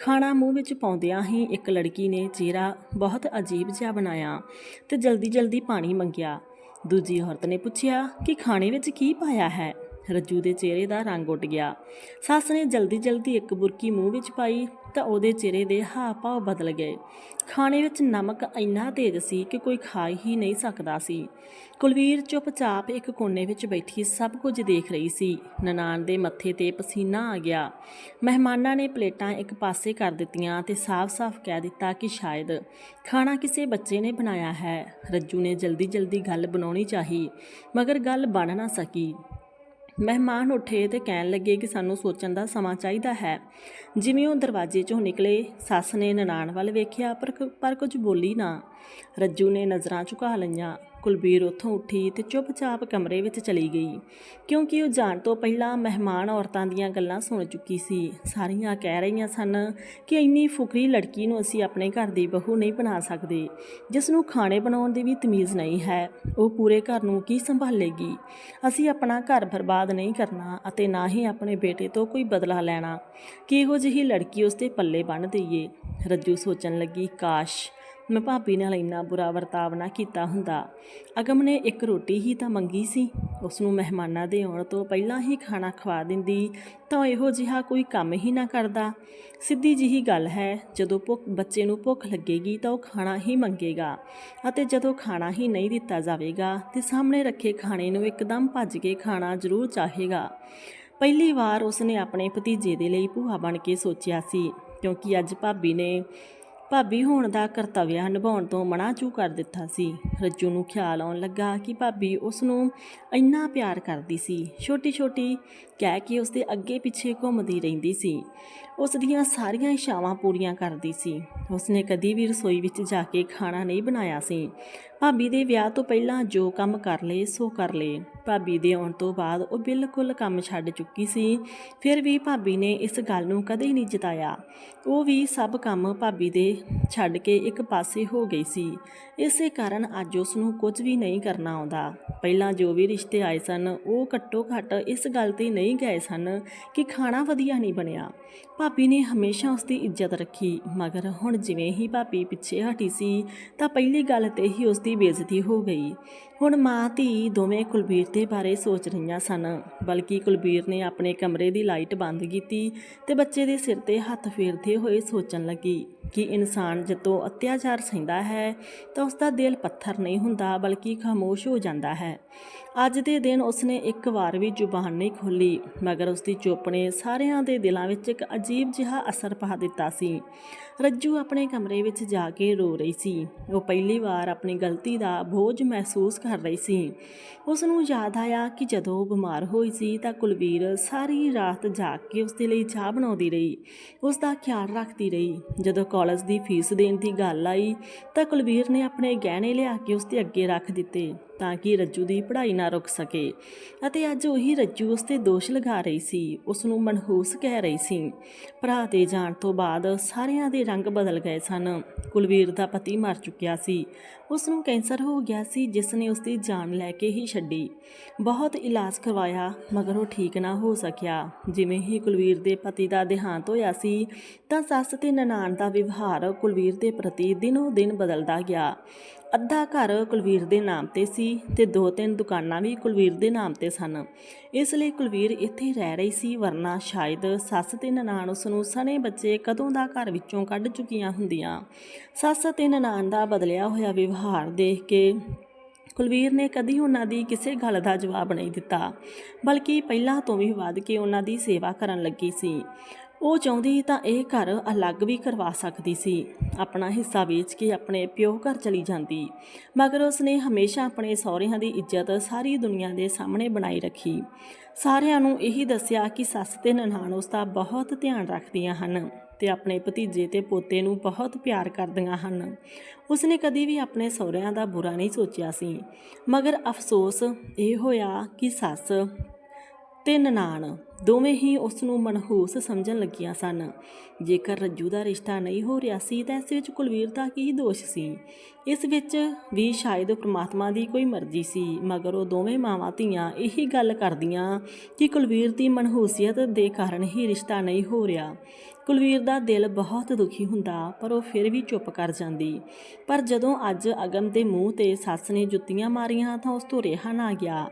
ਖਾਣਾ ਮੂੰਹ ਵਿੱਚ ਪਾਉਂਦਿਆਂ ਹੀ ਇੱਕ ਲੜਕੀ ਨੇ ਚਿਹਰਾ ਬਹੁਤ ਅਜੀਬ ਜਿਹਾ ਬਣਾਇਆ ਤੇ ਜਲਦੀ-ਜਲਦੀ ਪਾਣੀ ਮੰਗਿਆ। ਦੂਜੀ ਔਰਤ ਨੇ ਪੁੱਛਿਆ ਕਿ ਖਾਣੇ ਵਿੱਚ ਕੀ ਪਾਇਆ ਹੈ? ਰੱਜੂ ਦੇ ਚਿਹਰੇ ਦਾ ਰੰਗ ਉੱਡ ਗਿਆ। ਸੱਸ ਨੇ ਜਲਦੀ-ਜਲਦੀ ਇੱਕ ਬੁਰਕੀ ਮੂੰਹ ਵਿੱਚ ਪਾਈ ਤਾਂ ਉਹਦੇ ਚਿਹਰੇ ਦੇ ਹਾਵ-ਭਾਵ ਬਦਲ ਗਏ। ਖਾਣੇ ਵਿੱਚ ਨਮਕ ਇੰਨਾ ਤੇਜ਼ ਸੀ ਕਿ ਕੋਈ ਖਾ ਹੀ ਨਹੀਂ ਸਕਦਾ ਸੀ। ਕੁਲਵੀਰ ਚੁੱਪਚਾਪ ਇੱਕ ਕੋਨੇ ਵਿੱਚ ਬੈਠੀ ਸਭ ਕੁਝ ਦੇਖ ਰਹੀ ਸੀ। ਨਨਾਣ ਦੇ ਮੱਥੇ ਤੇ ਪਸੀਨਾ ਆ ਗਿਆ। ਮਹਿਮਾਨਾਂ ਨੇ ਪਲੇਟਾਂ ਇੱਕ ਪਾਸੇ ਕਰ ਦਿੱਤੀਆਂ ਤੇ ਸਾਫ਼-ਸਾਫ਼ ਕਹਿ ਦਿੱਤਾ ਕਿ ਸ਼ਾਇਦ ਖਾਣਾ ਕਿਸੇ ਬੱਚੇ ਨੇ ਬਣਾਇਆ ਹੈ। ਰੱਜੂ ਨੇ ਜਲਦੀ-ਜਲਦੀ ਗੱਲ ਬਣਾਉਣੀ ਚਾਹੀ, ਮਗਰ ਗੱਲ ਬਣ ਨਾ ਸਕੀ। ਮਹਿਮਾਨ ਉੱਠੇ ਤੇ ਕਹਿਣ ਲੱਗੇ ਕਿ ਸਾਨੂੰ ਸੋਚਣ ਦਾ ਸਮਾਂ ਚਾਹੀਦਾ ਹੈ। ਜਿਵੇਂ ਉਹ ਦਰਵਾਜ਼ੇ 'ਚੋਂ ਨਿਕਲੇ, ਸੱਸ ਨੇ ਨਨਾਣ ਵੱਲ ਵੇਖਿਆ, ਪਰ ਪਰ ਕੁਝ ਬੋਲੀ ਨਾ। ਰੱਜੂ ਨੇ ਨਜ਼ਰਾਂ ਝੁਕਾ ਲਈਆਂ। ਕੁਲਬੀਰ ਉੱਥੋਂ ਉੱਠੀ ਤੇ ਚੁੱਪਚਾਪ ਕਮਰੇ ਵਿੱਚ ਚਲੀ ਗਈ, ਕਿਉਂਕਿ ਉਹ ਜਾਣ ਤੋਂ ਪਹਿਲਾਂ ਮਹਿਮਾਨ ਔਰਤਾਂ ਦੀਆਂ ਗੱਲਾਂ ਸੁਣ ਚੁੱਕੀ ਸੀ। ਸਾਰੀਆਂ ਕਹਿ ਰਹੀਆਂ ਸਨ ਕਿ ਇੰਨੀ ਫੁਕਰੀ ਲੜਕੀ ਨੂੰ ਅਸੀਂ ਆਪਣੇ ਘਰ ਦੀ ਬਹੂ ਨਹੀਂ ਬਣਾ ਸਕਦੇ, ਜਿਸ ਨੂੰ ਖਾਣੇ ਬਣਾਉਣ ਦੀ ਵੀ ਤਮੀਜ਼ ਨਹੀਂ ਹੈ, ਉਹ ਪੂਰੇ ਘਰ ਨੂੰ ਕੀ ਸੰਭਾਲੇਗੀ? ਅਸੀਂ ਆਪਣਾ ਘਰ ਬਰਬਾਦ ਨਹੀਂ ਕਰਨਾ ਅਤੇ ਨਾ ਹੀ ਆਪਣੇ ਬੇਟੇ ਤੋਂ ਕੋਈ ਬਦਲਾ ਲੈਣਾ। ਕਿ ਇਹੋ ਜਿਹੀ ਲੜਕੀ ਉਸ ਦੇ ਪੱਲੇ ਬੰਨ ਦਈਏ? ਰੱਜੂ ਸੋਚਣ ਲੱਗੀ, ਕਾਸ਼! ਮੈਂ ਭਾਬੀ ਨਾਲ ਇੰਨਾ ਬੁਰਾ ਵਰਤਾਵ ਨਾ ਕੀਤਾ ਹੁੰਦਾ। ਅਗਮ ਨੇ ਇੱਕ ਰੋਟੀ ਹੀ ਤਾਂ ਮੰਗੀ ਸੀ। ਉਸ ਨੂੰ ਮਹਿਮਾਨਾਂ ਦੇ ਆਉਣ ਤੋਂ ਪਹਿਲਾਂ ਹੀ ਖਾਣਾ ਖਵਾ ਦਿੰਦੀ ਤਾਂ ਇਹੋ ਜਿਹਾ ਕੋਈ ਕੰਮ ਹੀ ਨਾ ਕਰਦਾ। ਸਿੱਧੀ ਜਿਹੀ ਗੱਲ ਹੈ, ਜਦੋਂ ਭੁੱਖ, ਬੱਚੇ ਨੂੰ ਭੁੱਖ ਲੱਗੇਗੀ ਤਾਂ ਉਹ ਖਾਣਾ ਹੀ ਮੰਗੇਗਾ ਅਤੇ ਜਦੋਂ ਖਾਣਾ ਹੀ ਨਹੀਂ ਦਿੱਤਾ ਜਾਵੇਗਾ ਤੇ ਸਾਹਮਣੇ ਰੱਖੇ ਖਾਣੇ ਨੂੰ ਇੱਕਦਮ ਭੱਜ ਕੇ ਖਾਣਾ ਜ਼ਰੂਰ ਚਾਹੇਗਾ। ਪਹਿਲੀ ਵਾਰ ਉਸਨੇ ਆਪਣੇ ਭਤੀਜੇ ਦੇ ਲਈ ਭੂਆ ਬਣ ਕੇ ਸੋਚਿਆ ਸੀ, ਕਿਉਂਕਿ ਅੱਜ ਭਾਬੀ ਨੇ ਭਾਬੀ ਹੋਣ ਦਾ ਕਰਤੱਵਿਆ ਨਿਭਾਉਣ ਤੋਂ ਮਨਾ ਚੂ ਕਰ ਦਿੱਤਾ ਸੀ? ਰੱਜੂ ਨੂੰ ਖਿਆਲ ਆਉਣ ਲੱਗਾ ਕਿ ਭਾਬੀ ਉਸ ਨੂੰ ਇੰਨਾ ਪਿਆਰ ਕਰਦੀ ਸੀ। ਛੋਟੀ ਛੋਟੀ ਕਹਿ ਕੇ ਉਸ ਦੇ ਅੱਗੇ ਪਿੱਛੇ ਘੁੰਮਦੀ ਰਹਿੰਦੀ ਸੀ। ਉਸ ਦੀਆਂ ਸਾਰੀਆਂ ਇਸ਼ਾਵਾਂ ਪੂਰੀਆਂ ਕਰਦੀ ਸੀ। ਉਸਨੇ ਕਦੀ ਵੀ ਰਸੋਈ ਵਿੱਚ ਜਾ ਕੇ ਖਾਣਾ ਨਹੀਂ ਬਣਾਇਆ ਸੀ। ਭਾਬੀ ਦੇ ਵਿਆਹ ਤੋਂ ਪਹਿਲਾਂ ਜੋ ਕੰਮ ਕਰ ਲਏ, ਸੋ ਕਰ ਲਏ। ਭਾਬੀ ਦੇ ਆਉਣ ਤੋਂ ਬਾਅਦ ਉਹ ਬਿਲਕੁਲ ਕੰਮ ਛੱਡ ਚੁੱਕੀ ਸੀ। ਫਿਰ ਵੀ ਭਾਬੀ ਨੇ ਇਸ ਗੱਲ ਨੂੰ ਕਦੇ ਨਹੀਂ ਜਤਾਇਆ। ਉਹ ਵੀ ਸਭ ਕੰਮ ਭਾਬੀ ਦੇ ਛੱਡ ਕੇ ਇੱਕ ਪਾਸੇ ਹੋ ਗਈ ਸੀ। ਇਸੇ ਕਾਰਨ ਅੱਜ ਉਸ ਨੂੰ ਕੁਝ ਵੀ ਨਹੀਂ ਕਰਨਾ ਆਉਂਦਾ। ਪਹਿਲਾਂ ਜੋ ਵੀ ਰਿਸ਼ਤੇ ਆਏ ਸਨ, ਉਹ ਘੱਟੋ ਘੱਟ ਇਸ ਗੱਲ ਤੇ ਨਹੀਂ ਗਏ ਸਨ ਕਿ ਖਾਣਾ ਵਧੀਆ ਨਹੀਂ ਬਣਿਆ। ਭਾਬੀ ਨੇ ਹਮੇਸ਼ਾ ਉਸ ਦੀ ਇੱਜ਼ਤ ਰੱਖੀ, ਮਗਰ ਹੁਣ ਜਿਵੇਂ ਹੀ ਭਾਬੀ ਪਿੱਛੇ ਹਟੀ ਸੀ, ਤਾਂ ਪਹਿਲੀ ਗੱਲ ਤੇ ਹੀ ਉਸ ਦੀ ਬੇਇੱਜ਼ਤੀ ਹੋ ਗਈ। ਹੁਣ ਮਾਂ ਧੀ ਦੋਵੇਂ ਕੁਲਬੀਰ ਦੇ ਬਾਰੇ ਸੋਚ ਰਹੀਆਂ ਸਨ, ਬਲਕਿ ਕੁਲਬੀਰ ਨੇ ਆਪਣੇ ਕਮਰੇ ਦੀ ਲਾਈਟ ਬੰਦ ਕੀਤੀ ਤੇ ਬੱਚੇ ਦੇ ਸਿਰ ਤੇ ਹੱਥ ਫੇਰਦੇ ਹੋਏ ਸੋਚਣ ਲੱਗੀ ਕਿ ਇਨਸਾਨ ਜਦੋਂ ਅਤਿਆਚਾਰ ਸਹਿੰਦਾ ਹੈ ਤਾਂ ਉਸ ਦਾ ਦਿਲ ਪੱਥਰ ਨਹੀਂ ਹੁੰਦਾ, ਬਲਕਿ ਖਾਮੋਸ਼ ਹੋ ਜਾਂਦਾ ਹੈ। ਅੱਜ ਦੇ ਦਿਨ ਉਸਨੇ ਇੱਕ ਵਾਰ ਵੀ ਜ਼ੁਬਾਨ ਨਹੀਂ ਖੋਲੀ ਮਗਰ ਉਸ ਦੀ ਚੁੱਪ ਨੇ ਸਾਰਿਆਂ ਦੇ ਦਿਲਾਂ ਵਿੱਚ ਇੱਕ ਅਜੀਬ ਜਿਹਾ ਅਸਰ ਪਾ ਦਿੱਤਾ ਸੀ। ਰੱਜੂ ਆਪਣੇ ਕਮਰੇ ਵਿੱਚ ਜਾ ਕੇ ਰੋ ਰਹੀ ਸੀ। ਉਹ ਪਹਿਲੀ ਵਾਰ ਆਪਣੀ ਗਲਤੀ ਦਾ ਬੋਝ ਮਹਿਸੂਸ ਕਰ ਰਹੀ ਸੀ। ਉਸ ਨੂੰ ਯਾਦ ਆਇਆ ਕਿ ਜਦੋਂ ਉਹ ਬਿਮਾਰ ਹੋਈ ਸੀ ਤਾਂ ਕੁਲਵੀਰ ਸਾਰੀ ਰਾਤ ਜਾਗ ਕੇ ਉਸ ਦੇ ਲਈ ਚਾਹ ਬਣਾਉਂਦੀ ਰਹੀ। ਉਸ ਦਾ ਖਿਆਲ ਰੱਖਦੀ ਰਹੀ। ਜਦੋਂ ਕਾਲਜ ਦੀ ਫੀਸ ਦੇਣ ਦੀ ਗੱਲ ਆਈ ਤਾਂ ਕੁਲਵੀਰ ਨੇ ਆਪਣੇ ਗਹਿਣੇ ਲਿਆ ਕੇ ਉਸ ਦੇ ਅੱਗੇ ਰੱਖ ਦਿੱਤੇ। ਤਾਂ ਕਿ ਰੱਜੂ ਦੀ ਪੜ੍ਹਾਈ ਨਾ ਰੁਕ ਸਕੇ। ਅਤੇ ਅੱਜ ਉਹੀ ਰੱਜੂ ਉਸ ਤੇ ਦੋਸ਼ ਲਗਾ ਰਹੀ ਸੀ। ਉਸ ਨੂੰ ਮਨਹੂਸ ਕਹਿ ਰਹੀ ਸੀ। ਭਰਾ ਦੇ ਜਾਣ ਤੋਂ ਬਾਅਦ ਸਾਰਿਆਂ ਦੇ ਰੰਗ ਬਦਲ ਗਏ ਸਨ। ਕੁਲਵੀਰ ਦਾ ਪਤੀ ਮਰ ਚੁੱਕਿਆ ਸੀ। ਉਸ ਨੂੰ ਕੈਂਸਰ ਹੋ ਗਿਆ ਸੀ, ਜਿਸ ਨੇ ਉਸ ਦੀ ਜਾਨ ਲੈ ਕੇ ਹੀ ਛੱਡੀ। ਬਹੁਤ ਇਲਾਜ ਕਰਵਾਇਆ, ਮਗਰ ਉਹ ਠੀਕ ਨਾ ਹੋ ਸਕਿਆ। ਜਿਵੇਂ ਹੀ ਕੁਲਵੀਰ ਦੇ ਪਤੀ ਦਾ ਦੇਹਾਂਤ ਹੋਇਆ ਸੀ, ਤਾਂ ਸੱਸ ਤੇ ਨਨਾਣ ਦਾ ਵਿਵਹਾਰ ਕੁਲਵੀਰ ਦੇ ਪ੍ਰਤੀ ਦਿਨੋ ਦਿਨ ਬਦਲਦਾ ਗਿਆ। ਅੱਧਾ ਘਰ ਕੁਲਵੀਰ ਦੇ ਨਾਮ ਤੇ ਸੀ ਤੇ ਦੋ ਤਿੰਨ ਦੁਕਾਨਾਂ ਵੀ ਕੁਲਵੀਰ ਦੇ ਨਾਮ ਤੇ ਸਨ। ਇਸ ਲਈ ਕੁਲਵੀਰ ਇੱਥੇ ਰਹਿ ਰਹੀ ਸੀ, ਵਰਨਾ ਸ਼ਾਇਦ ਸੱਸ ਤੇ ਨਨਾਣ ਉਸ ਨੂੰ ਸਣੇ ਬੱਚੇ ਕਦੋਂ ਦਾ ਘਰ ਵਿੱਚੋਂ ਕੱਢ ਚੁੱਕੀਆਂ ਹੁੰਦੀਆਂ। ਸੱਸ ਤੇ ਨਨਾਣ ਦਾ ਬਦਲਿਆ ਹੋਇਆ ਵਿਵਹਾਰ ਦੇਖ ਕੇ ਕੁਲਵੀਰ ਨੇ ਕਦੀ ਉਹਨਾਂ ਦੀ ਕਿਸੇ ਗੱਲ ਦਾ ਜਵਾਬ ਨਹੀਂ ਦਿੱਤਾ, ਬਲਕਿ ਪਹਿਲਾਂ ਤੋਂ ਵੀ ਵੱਧ ਕੇ ਉਹਨਾਂ ਦੀ ਸੇਵਾ ਕਰਨ ਲੱਗੀ ਸੀ। ਉਹ ਚਾਹੁੰਦੀ ਤਾਂ ਇਹ ਘਰ ਅਲੱਗ ਵੀ ਕਰਵਾ ਸਕਦੀ ਸੀ। ਆਪਣਾ ਹਿੱਸਾ ਵੇਚ ਕੇ ਆਪਣੇ ਪਿਓ ਘਰ ਚਲੀ ਜਾਂਦੀ। ਮਗਰ ਉਸਨੇ ਹਮੇਸ਼ਾ ਆਪਣੇ ਸਹੁਰਿਆਂ ਦੀ ਇੱਜ਼ਤ ਸਾਰੀ ਦੁਨੀਆ ਦੇ ਸਾਹਮਣੇ ਬਣਾਈ ਰੱਖੀ। ਸਾਰਿਆਂ ਨੂੰ ਇਹੀ ਦੱਸਿਆ ਕਿ ਸੱਸ ਤੇ ਨਨਾਣ ਉਸ ਦਾ ਬਹੁਤ ਧਿਆਨ ਰੱਖਦੀਆਂ ਹਨ ਤੇ ਆਪਣੇ ਭਤੀਜੇ ਤੇ ਪੋਤੇ ਨੂੰ ਬਹੁਤ ਪਿਆਰ ਕਰਦੀਆਂ ਹਨ। ਉਸਨੇ ਕਦੀ ਵੀ ਆਪਣੇ ਸਹੁਰਿਆਂ ਦਾ ਬੁਰਾ ਨਹੀਂ ਸੋਚਿਆ ਸੀ। ਮਗਰ ਅਫਸੋਸ ਇਹ ਹੋਇਆ ਕਿ ਸੱਸ ਤੇ ਨਨਾਣ ਦੋਵੇਂ ਹੀ ਉਸ ਨੂੰ ਮਨਹੂਸ ਸਮਝਣ ਲੱਗੀਆਂ ਸਨ। ਜੇਕਰ ਰੱਜੂ ਦਾ ਰਿਸ਼ਤਾ ਨਹੀਂ ਹੋ ਰਿਹਾ ਸੀ, ਤਾਂ ਇਸ ਵਿੱਚ ਕੁਲਵੀਰ ਦਾ ਕੀ ਦੋਸ਼ ਸੀ? ਇਸ ਵਿੱਚ ਵੀ ਸ਼ਾਇਦ ਪ੍ਰਮਾਤਮਾ ਦੀ ਕੋਈ ਮਰਜ਼ੀ ਸੀ, ਮਗਰ ਉਹ ਦੋਵੇਂ ਮਾਵਾਂ ਧੀਆਂ ਇਹੀ ਗੱਲ ਕਰਦੀਆਂ ਕਿ ਕੁਲਵੀਰ ਦੀ ਮਨਹੂਸੀਅਤ ਦੇ ਕਾਰਨ ਹੀ ਰਿਸ਼ਤਾ ਨਹੀਂ ਹੋ ਰਿਹਾ। ਕੁਲਵੀਰ ਦਾ ਦਿਲ ਬਹੁਤ ਦੁਖੀ ਹੁੰਦਾ, ਪਰ ਉਹ ਫਿਰ ਵੀ ਚੁੱਪ ਕਰ ਜਾਂਦੀ। ਪਰ ਜਦੋਂ ਅੱਜ ਅਗਮ ਦੇ ਮੂੰਹ ਤੇ ਸੱਸ ਨੇ ਜੁੱਤੀਆਂ ਮਾਰੀਆਂ ਤਾਂ ਉਸ ਤੋਂ ਰਿਹਾ ਨਾ ਗਿਆ।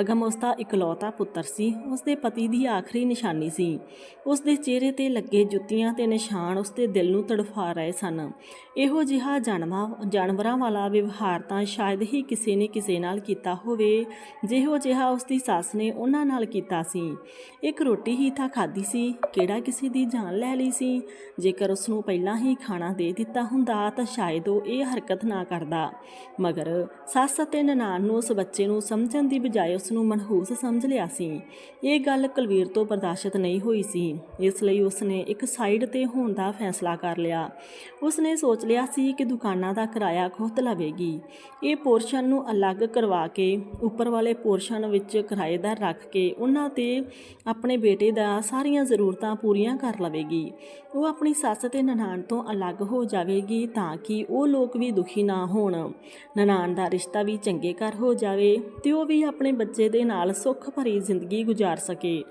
ਅਗਮ ਉਸ ਦਾ ਇਕਲੌਤਾ ਪੁੱਤਰ ਸੀ, ਉਸ ਦੇ ਪਤੀ ਦੀ ਆਖਰੀ ਨਿਸ਼ਾਨੀ ਸੀ। ਉਸ ਦੇ ਚਿਹਰੇ ਤੇ ਲੱਗੇ ਜੁੱਤੀਆਂ ਤੇ ਨਿਸ਼ਾਨ ਉਸ ਦੇ ਦਿਲ ਨੂੰ ਤੜਫਾ ਰਹੇ ਸਨ। ਇਹੋ ਜਿਹਾ ਜਾਨਵਰਾਂ ਜਾਨਵਰਾਂ ਵਾਲਾ ਵਿਵਹਾਰ ਤਾਂ ਸ਼ਾਇਦ ਹੀ ਕਿਸੇ ਨੇ ਕਿਸੇ ਨਾਲ ਕੀਤਾ ਹੋਵੇ, ਜਿਹੋ ਜਿਹਾ ਉਸ ਦੀ ਸੱਸ ਨੇ ਉਹਨਾਂ ਨਾਲ ਕੀਤਾ ਸੀ। ਇੱਕ ਰੋਟੀ ਹੀ ਤਾਂ ਖਾਧੀ ਸੀ, ਕਿਹੜਾ ਕਿਸੇ ਦੀ ਜਾਨ ਲੈ ਲਈ ਸੀ। ਜੇਕਰ ਉਸ ਨੂੰ ਪਹਿਲਾਂ ਹੀ ਖਾਣਾ ਦੇ ਦਿੱਤਾ ਹੁੰਦਾ ਤਾਂ ਸ਼ਾਇਦ ਉਹ ਇਹ ਹਰਕਤ ਨਾ ਕਰਦਾ। ਮਗਰ ਸੱਸ ਅਤੇ ਨਨਾਣ ਨੂੰ ਉਸ ਬੱਚੇ ਨੂੰ ਸਮਝਣ ਦੀ ਬਜਾਏ ਉਸ ਨੂੰ ਮਨਹੂਸ ਸਮਝ ਲਿਆ ਸੀ। ਇਹ ਗੱਲ ਕੁਲਵੀਰ ਤੋਂ ਬਰਦਾਸ਼ਤ ਨਹੀਂ ਹੋਈ ਸੀ। ਇਸ ਲਈ ਉਸ ਨੇ ਇੱਕ ਸਾਈਡ ਤੇ ਹੋਣ ਦਾ ਫੈਸਲਾ ਕਰ ਲਿਆ। ਉਸ ਨੇ ਸੋਚ ਲਿਆ ਸੀ ਕਿ ਦੁਕਾਨਾਂ ਦਾ ਕਿਰਾਇਆ ਖੁਦ ਲਵੇਗੀ। ਇਹ ਪੋਰਸ਼ਨ ਨੂੰ ਅਲੱਗ ਕਰਵਾ ਕੇ, ਉੱਪਰ ਵਾਲੇ ਪੋਰਸ਼ਨ ਵਿੱਚ ਕਿਰਾਏਦਾਰ ਰੱਖ ਕੇ, ਉਹਨਾਂ ਤੇ ਆਪਣੇ ਬੇਟੇ ਦਾ ਸਾਰੀਆਂ ਜ਼ਰੂਰਤਾਂ ਪੂਰੀਆਂ ਕਰ ਲਵੇਗੀ। ਉਹ ਆਪਣੀ ਸੱਸ ਤੇ ਨਨਾਣ ਤੋਂ ਅਲੱਗ ਹੋ ਜਾਵੇਗੀ ਤਾਂ ਕਿ ਉਹ ਲੋਕ ਵੀ ਦੁਖੀ ਨਾ ਹੋਣ। ਨਨਾਣ ਦਾ ਰਿਸ਼ਤਾ ਵੀ ਚੰਗੇ ਘਰ ਹੋ ਜਾਵੇ ਤੇ ਉਹ ਵੀ ਆਪਣੇ ਬੱਚੇ ਦੇ ਨਾਲ ਸੁੱਖ ਭਰੀ ਜ਼ਿੰਦਗੀ ਗੁਜ਼ਾਰ ਸਕੇ।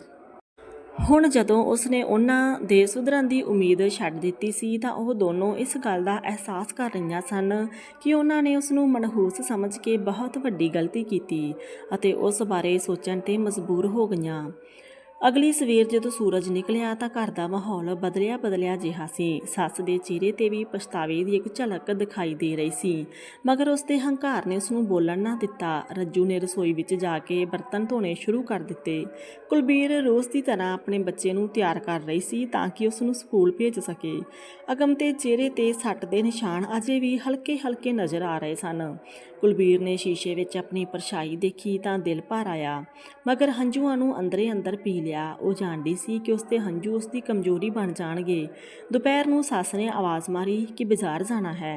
ਹੁਣ ਜਦੋਂ ਉਸਨੇ ਉਹਨਾਂ ਦੇ ਸੁਧਰਨ ਦੀ ਉਮੀਦ ਛੱਡ ਦਿੱਤੀ ਸੀ ਤਾਂ ਉਹ ਦੋਨੋਂ ਇਸ ਗੱਲ ਦਾ ਅਹਿਸਾਸ ਕਰ ਰਹੀਆਂ ਸਨ ਕਿ ਉਹਨਾਂ ਨੇ ਉਸ ਨੂੰ ਮਨਹੂਸ ਸਮਝ ਕੇ ਬਹੁਤ ਵੱਡੀ ਗਲਤੀ ਕੀਤੀ ਅਤੇ ਉਸ ਬਾਰੇ ਸੋਚਣ ਤੇ ਮਜਬੂਰ ਹੋ ਗਈਆਂ। ਅਗਲੀ ਸਵੇਰ ਜਦੋਂ ਸੂਰਜ ਨਿਕਲਿਆ ਤਾਂ ਘਰ ਦਾ ਮਾਹੌਲ ਬਦਲਿਆ ਬਦਲਿਆ ਜਿਹਾ ਸੀ। ਸੱਸ ਦੇ ਚਿਹਰੇ ਤੇ ਵੀ ਪਛਤਾਵੇ ਦੀ ਇੱਕ ਝਲਕ ਦਿਖਾਈ ਦੇ ਰਹੀ ਸੀ। ਮਗਰ ਉਸ ਦੇ ਹੰਕਾਰ ਨੇ ਉਸ ਨੂੰ ਬੋਲਣ ਨਾ ਦਿੱਤਾ। ਰੱਜੂ ਨੇ ਰਸੋਈ ਵਿੱਚ ਜਾ ਕੇ ਬਰਤਨ ਧੋਣੇ ਸ਼ੁਰੂ ਕਰ ਦਿੱਤੇ। ਕੁਲਬੀਰ ਰੋਜ਼ ਦੀ ਤਰ੍ਹਾਂ ਆਪਣੇ ਬੱਚੇ ਨੂੰ ਤਿਆਰ ਕਰ ਰਹੀ ਸੀ ਤਾਂ ਕਿ ਉਸ ਨੂੰ ਸਕੂਲ ਭੇਜ ਸਕੇ। ਅਗਮ ਤੇ ਚਿਹਰੇ ਤੇ ਸੱਟ ਦੇ ਨਿਸ਼ਾਨ ਅਜੇ ਵੀ ਹਲਕੇ ਹਲਕੇ ਨਜ਼ਰ ਆ ਰਹੇ ਸਨ। ਕੁਲਬੀਰ ਨੇ ਸ਼ੀਸ਼ੇ ਵਿੱਚ ਆਪਣੀ ਪਰਛਾਈ ਦੇਖੀ ਤਾਂ ਦਿਲ ਭਰ ਆਇਆ। ਮਗਰ ਹੰਝੂਆਂ ਨੂੰ ਅੰਦਰੇ ਅੰਦਰ ਪੀ ਲਿਆ। ਉਹ ਜਾਣਦੀ ਸੀ ਕਿ ਉਸਦੇ ਹੰਝੂ ਉਸਦੀ ਕਮਜ਼ੋਰੀ ਬਣ ਜਾਣਗੇ। ਦੁਪਹਿਰ ਨੂੰ ਸੱਸ ਨੇ ਆਵਾਜ਼ ਮਾਰੀ ਕਿ ਬਾਜ਼ਾਰ ਜਾਣਾ ਹੈ।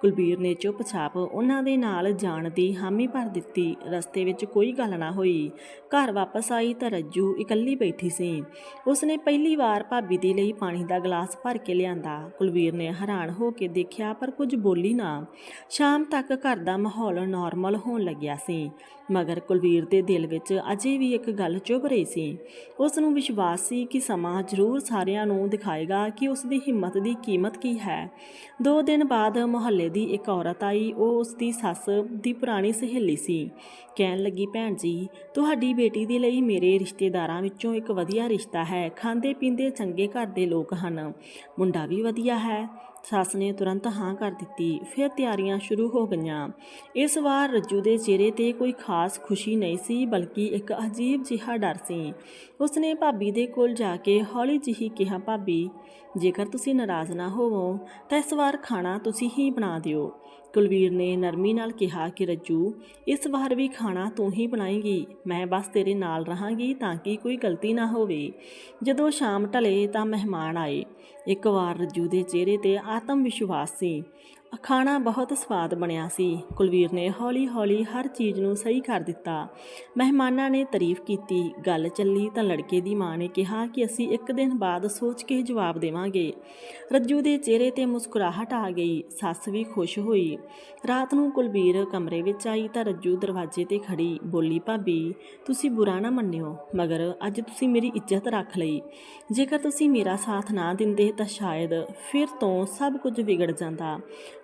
ਕੁਲਬੀਰ ਨੇ ਚੁੱਪਚਾਪ ਉਹਨਾਂ ਦੇ ਨਾਲ ਜਾਣ ਦੀ ਹਾਮੀ ਭਰ ਦਿੱਤੀ। ਰਸਤੇ ਵਿੱਚ ਕੋਈ ਗੱਲ ਨਾ ਹੋਈ। ਘਰ ਵਾਪਸ ਆਈ ਤਾਂ ਰੱਜੂ ਇਕੱਲੀ ਬੈਠੀ ਸੀ। ਉਸਨੇ ਪਹਿਲੀ ਵਾਰ ਭਾਬੀ ਦੇ ਲਈ ਪਾਣੀ ਦਾ ਗਲਾਸ ਭਰ ਕੇ ਲਿਆਂਦਾ। ਕੁਲਬੀਰ ਨੇ ਹੈਰਾਨ ਹੋ ਕੇ ਦੇਖਿਆ ਪਰ ਕੁਝ ਬੋਲੀ ਨਾ। ਸ਼ਾਮ ਤੱਕ ਘਰ ਦਾ ਮਾਹੌਲ ਨਾਰਮਲ ਹੋਣ ਲੱਗਿਆ ਸੀ। ਮਗਰ ਕੁਲਵੀਰ ਦੇ ਦਿਲ ਵਿੱਚ ਅਜੇ ਵੀ ਇੱਕ ਗੱਲ ਚੁੱਭ ਰਹੀ ਸੀ। ਉਸ ਨੂੰ ਵਿਸ਼ਵਾਸ ਸੀ ਕਿ ਸਮਾਂ ਜ਼ਰੂਰ ਸਾਰਿਆਂ ਨੂੰ ਦਿਖਾਏਗਾ ਕਿ ਉਸ ਦੀ ਹਿੰਮਤ ਦੀ ਕੀਮਤ ਕੀ ਹੈ। ਦੋ ਦਿਨ ਬਾਅਦ ਮੁਹੱਲੇ ਦੀ ਇੱਕ ਔਰਤ ਆਈ, ਉਹ ਉਸ ਦੀ ਸੱਸ ਦੀ ਪੁਰਾਣੀ ਸਹੇਲੀ ਸੀ। ਕਹਿਣ ਲੱਗੀ, ਭੈਣ ਜੀ, ਤੁਹਾਡੀ ਬੇਟੀ ਦੇ ਲਈ ਮੇਰੇ ਰਿਸ਼ਤੇਦਾਰਾਂ ਵਿੱਚੋਂ ਇੱਕ ਵਧੀਆ ਰਿਸ਼ਤਾ ਹੈ। ਖਾਂਦੇ ਪੀਂਦੇ ਚੰਗੇ ਘਰ ਦੇ ਲੋਕ ਹਨ। ਮੁੰਡਾ ਵੀ ਵਧੀਆ ਹੈ। ਸੱਸ ਨੇ ਤੁਰੰਤ ਹਾਂ ਕਰ ਦਿੱਤੀ, ਫਿਰ ਤਿਆਰੀਆਂ ਸ਼ੁਰੂ ਹੋ ਗਈਆਂ। ਇਸ ਵਾਰ ਰੱਜੂ ਦੇ ਚਿਹਰੇ ਤੇ ਕੋਈ ਖਾਸ ਖੁਸ਼ੀ ਨਹੀਂ ਸੀ, ਬਲਕਿ ਇੱਕ ਅਜੀਬ ਜਿਹਾ ਡਰ ਸੀ। ਉਸਨੇ ਭਾਬੀ ਦੇ ਕੋਲ ਜਾ ਕੇ ਹੌਲੀ ਜਿਹੀ ਕਿਹਾ, ਭਾਬੀ, ਜੇਕਰ ਤੁਸੀਂ ਨਾਰਾਜ਼ ਨਾ ਹੋਵੋ, ਤਾਂ ਇਸ ਵਾਰ ਖਾਣਾ ਤੁਸੀਂ ਹੀ ਬਣਾ ਦਿਓ। ਕੁਲਵੀਰ ਨੇ ਨਰਮੀ ਨਾਲ ਕਿਹਾ ਕਿ ਰੱਜੂ, ਇਸ ਵਾਰ ਵੀ ਖਾਣਾ ਤੂੰ ਹੀ ਬਣਾਏਗੀ, ਮੈਂ ਬਸ ਤੇਰੇ ਨਾਲ ਰਹਾਂਗੀ ਤਾਂ ਕਿ ਕੋਈ ਗਲਤੀ ਨਾ ਹੋਵੇ। ਜਦੋਂ ਸ਼ਾਮ ਢਲੇ ਤਾਂ ਮਹਿਮਾਨ ਆਏ। ਇੱਕ ਵਾਰ ਰੱਜੂ ਦੇ ਚਿਹਰੇ ਤੇ ਆਤਮ ਵਿਸ਼ਵਾਸ ਸੀ। ਖਾਣਾ ਬਹੁਤ ਸਵਾਦ ਬਣਿਆ ਸੀ। ਕੁਲਵੀਰ ਨੇ ਹੌਲੀ-ਹੌਲੀ ਹਰ ਚੀਜ਼ ਨੂੰ ਸਹੀ ਕਰ ਦਿੱਤਾ। ਮਹਿਮਾਨਾਂ ਨੇ ਤਾਰੀਫ ਕੀਤੀ। ਗੱਲ ਚੱਲੀ ਤਾਂ ਲੜਕੇ ਦੀ ਮਾਂ ਨੇ ਕਿਹਾ ਕਿ ਅਸੀਂ ਇੱਕ ਦਿਨ ਬਾਅਦ ਸੋਚ ਕੇ ਜਵਾਬ ਦੇਵਾਂਗੇ। ਰੱਜੂ ਦੇ ਚਿਹਰੇ ਤੇ ਮੁਸਕਰਾਹਟ ਆ ਗਈ। ਸੱਸ ਵੀ ਖੁਸ਼ ਹੋਈ। ਰਾਤ ਨੂੰ ਕੁਲਵੀਰ ਕਮਰੇ ਵਿੱਚ ਆਈ ਤਾਂ ਰੱਜੂ ਦਰਵਾਜ਼ੇ ਤੇ ਖੜੀ, ਬੋਲੀ, ਭਾਬੀ, ਤੁਸੀਂ ਬੁਰਾ ਨਾ ਮੰਨਿਓ, ਮਗਰ ਅੱਜ ਤੁਸੀਂ ਮੇਰੀ ਇੱਜ਼ਤ ਰੱਖ ਲਈ। ਜੇਕਰ ਤੁਸੀਂ ਮੇਰਾ ਸਾਥ ਨਾ ਦਿੰਦੇ ਤਾਂ ਸ਼ਾਇਦ ਫਿਰ ਤੋਂ ਸਭ ਕੁਝ ਵਿਗੜ ਜਾਂਦਾ।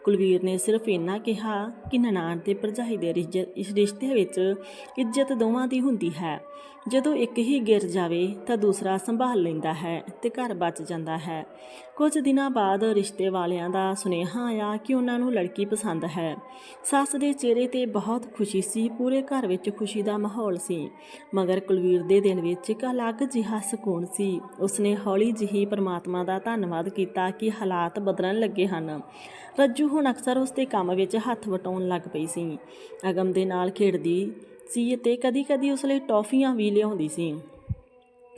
ਕੁਲਵੀਰ ਨੇ ਸਿਰਫ ਇੰਨਾ ਕਿਹਾ ਕਿ ਨਨਾਣ ਤੇ ਭਰਜਾਈ ਦੇ ਰਿਜ- ਰਿਸ਼ਤੇ ਵਿੱਚ ਇੱਜ਼ਤ ਦੋਵਾਂ ਦੀ ਹੁੰਦੀ ਹੈ। ਜਦੋਂ ਇੱਕ ਹੀ ਗਿਰ ਜਾਵੇ ਤਾਂ ਦੂਸਰਾ ਸੰਭਾਲ ਲੈਂਦਾ ਹੈ ਤੇ ਘਰ ਬਚ ਜਾਂਦਾ ਹੈ। ਕੁਝ ਦਿਨਾਂ ਬਾਅਦ ਰਿਸ਼ਤੇ ਵਾਲਿਆਂ ਦਾ ਸੁਨੇਹਾ ਆਇਆ ਕਿ ਉਹਨਾਂ ਨੂੰ ਲੜਕੀ ਪਸੰਦ ਹੈ। ਸੱਸ ਦੇ ਚਿਹਰੇ ਤੇ ਬਹੁਤ ਖੁਸ਼ੀ ਸੀ, ਪੂਰੇ ਘਰ ਵਿੱਚ ਖੁਸ਼ੀ ਦਾ ਮਾਹੌਲ ਸੀ। ਮਗਰ ਕੁਲਵੀਰ ਦੇ ਦਿਲ ਵਿੱਚ ਇੱਕ ਅਲੱਗ ਜਿਹਾ ਸਕੂਨ ਸੀ। ਉਸਨੇ ਹੌਲੀ ਜਿਹੀ ਪਰਮਾਤਮਾ ਦਾ ਧੰਨਵਾਦ ਕੀਤਾ ਕਿ ਹਾਲਾਤ ਬਦਲਣ ਲੱਗੇ ਹਨ। ਰੱਜੂ ਹੁਣ ਅਕਸਰ ਉਸ ਦੇ ਕੰਮ ਵਿੱਚ ਹੱਥ ਵਟਾਉਣ ਲੱਗ ਪਈ ਸੀ। ਅਗਮ ਦੇ ਨਾਲ ਖੇਡਦੀ ਸੀ ਅਤੇ ਕਦੀ-ਕਦੀ ਉਸ ਲਈ ਟੌਫੀਆਂ ਵੀ ਲਿਆਉਂਦੀ ਸੀ।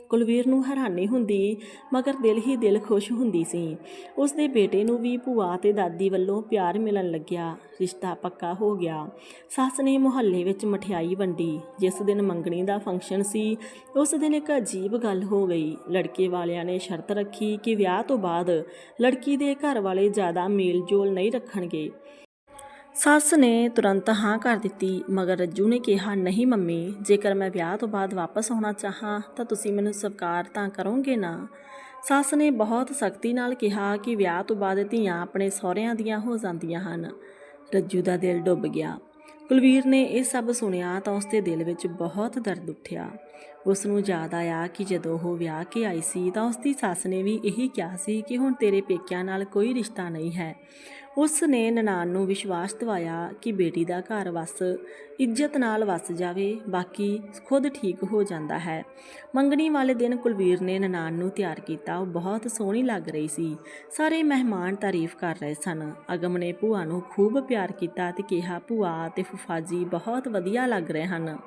ਕੁਲਵੀਰ ਨੂੰ ਹੈਰਾਨੀ ਹੁੰਦੀ, ਮਗਰ ਦਿਲ ਹੀ ਦਿਲ ਖੁਸ਼ ਹੁੰਦੀ ਸੀ। ਉਸ ਦੇ ਬੇਟੇ ਨੂੰ ਵੀ ਭੂਆ ਤੇ ਦਾਦੀ ਵੱਲੋਂ ਪਿਆਰ ਮਿਲਣ ਲੱਗਿਆ। ਰਿਸ਼ਤਾ ਪੱਕਾ ਹੋ ਗਿਆ। ਸੱਸ ਨੇ ਮੁਹੱਲੇ ਵਿੱਚ ਮਠਿਆਈ ਵੰਡੀ। ਜਿਸ ਦਿਨ ਮੰਗਣੀ ਦਾ ਫੰਕਸ਼ਨ ਸੀ, ਉਸ ਦਿਨ ਇੱਕ ਅਜੀਬ ਗੱਲ ਹੋ ਗਈ। ਲੜਕੇ ਵਾਲਿਆਂ ਨੇ ਸ਼ਰਤ ਰੱਖੀ ਕਿ ਵਿਆਹ ਤੋਂ ਬਾਅਦ ਲੜਕੀ ਦੇ ਘਰ ਵਾਲੇ ਜ਼ਿਆਦਾ ਮੇਲ ਜੋਲ ਨਹੀਂ ਰੱਖਣਗੇ। ਸੱਸ ਨੇ ਤੁਰੰਤ ਹਾਂ ਕਰ ਦਿੱਤੀ, ਮਗਰ ਰੱਜੂ ਨੇ ਕਿਹਾ, ਨਹੀਂ ਮੰਮੀ, ਜੇਕਰ ਮੈਂ ਵਿਆਹ ਤੋਂ ਬਾਅਦ ਵਾਪਸ ਆਉਣਾ ਚਾਹਾਂ, ਤਾਂ ਤੁਸੀਂ ਮੈਨੂੰ ਸਵੀਕਾਰ ਤਾਂ ਕਰੋਗੇ ਨਾ। ਸੱਸ ਨੇ ਬਹੁਤ ਸਖਤੀ ਨਾਲ ਕਿਹਾ ਕਿ ਵਿਆਹ ਤੋਂ ਬਾਅਦ ਧੀਆਂ ਆਪਣੇ ਸਹੁਰਿਆਂ ਦੀਆਂ ਹੋ ਜਾਂਦੀਆਂ ਹਨ। ਰੱਜੂ ਦਾ ਦਿਲ ਡੁੱਬ ਗਿਆ। ਕੁਲਵੀਰ ਨੇ ਇਹ ਸਭ ਸੁਣਿਆ ਤਾਂ ਉਸਦੇ ਦਿਲ ਵਿੱਚ ਬਹੁਤ ਦਰਦ ਉੱਠਿਆ। ਉਸ ਨੂੰ ਯਾਦ ਆਇਆ ਕਿ ਜਦੋਂ ਉਹ ਵਿਆਹ ਕੇ ਆਈ ਸੀ ਤਾਂ ਉਸਦੀ ਸੱਸ ਨੇ ਵੀ ਇਹੀ ਕਿਹਾ ਸੀ ਕਿ ਹੁਣ ਤੇਰੇ ਪੇਕਿਆਂ ਨਾਲ ਕੋਈ ਰਿਸ਼ਤਾ ਨਹੀਂ ਹੈ। ਉਸ ਨੇ ਨਨਾਣ ਨੂੰ ਵਿਸ਼ਵਾਸ ਦਿਵਾਇਆ ਕਿ ਬੇਟੀ ਦਾ ਘਰ ਵਸ, ਇੱਜ਼ਤ ਨਾਲ ਵਸ ਜਾਵੇ, ਬਾਕੀ ਖੁਦ ਠੀਕ ਹੋ ਜਾਂਦਾ ਹੈ। ਮੰਗਣੀ ਵਾਲੇ ਦਿਨ ਕੁਲਵੀਰ ਨੇ ਨਨਾਣ ਨੂੰ ਤਿਆਰ ਕੀਤਾ। ਉਹ ਬਹੁਤ ਸੋਹਣੀ ਲੱਗ ਰਹੀ ਸੀ। ਸਾਰੇ ਮਹਿਮਾਨ ਤਾਰੀਫ ਕਰ ਰਹੇ ਸਨ। ਅਗਮ ਨੇ ਭੂਆ ਨੂੰ ਖੂਬ ਪਿਆਰ ਕੀਤਾ ਤੇ ਕਿਹਾ, ਭੂਆ ਤੇ ਫੁਫਾ ਜੀ ਬਹੁਤ ਵਧੀਆ ਲੱਗ ਰਹੇ ਹਨ।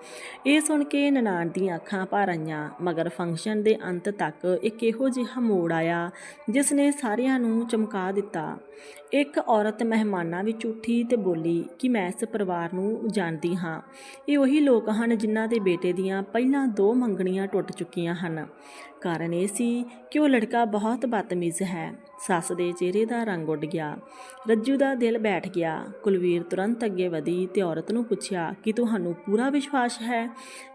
ਇਹ ਸੁਣ ਕੇ ਨਨਾਣ ਦੀਆਂ ਅੱਖਾਂ ਭਰ ਆਈਆਂ, ਮਗਰ ਫੰਕਸ਼ਨ ਦੇ ਅੰਤ ਤੱਕ ਇੱਕ ਇਹੋ ਜਿਹਾ ਮੋੜ ਆਇਆ, ਜਿਸ ਨੇ ਸਾਰਿਆਂ ਨੂੰ ਚਮਕਾ ਦਿੱਤਾ। ਇੱਕ ਔਰਤ ਮਹਿਮਾਨਾਂ ਵਿੱਚ ਉੱਠੀ ਤੇ ਬੋਲੀ ਕਿ ਮੈਂ ਇਸ ਪਰਿਵਾਰ ਨੂੰ ਜਾਣਦੀ ਹਾਂ। ਇਹ ਉਹੀ ਲੋਕ ਹਨ ਜਿਨ੍ਹਾਂ ਦੇ ਬੇਟੇ ਦੀਆਂ ਪਹਿਲਾਂ ਦੋ ਮੰਗਣੀਆਂ ਟੁੱਟ ਚੁੱਕੀਆਂ ਹਨ। ਕਾਰਨ ਇਹ ਸੀ ਕਿ ਉਹ ਲੜਕਾ ਬਹੁਤ ਬਦਤਮੀਜ਼ ਹੈ। ਸੱਸ ਦੇ ਚਿਹਰੇ ਦਾ ਰੰਗ ਉੱਡ ਗਿਆ। ਰੱਜੂ ਦਾ ਦਿਲ ਬੈਠ ਗਿਆ। ਕੁਲਵੀਰ ਤੁਰੰਤ ਅੱਗੇ ਵਧੀ ਤੇ ਔਰਤ ਨੂੰ ਪੁੱਛਿਆ, ਕਿ ਤੁਹਾਨੂੰ ਪੂਰਾ ਵਿਸ਼ਵਾਸ ਹੈ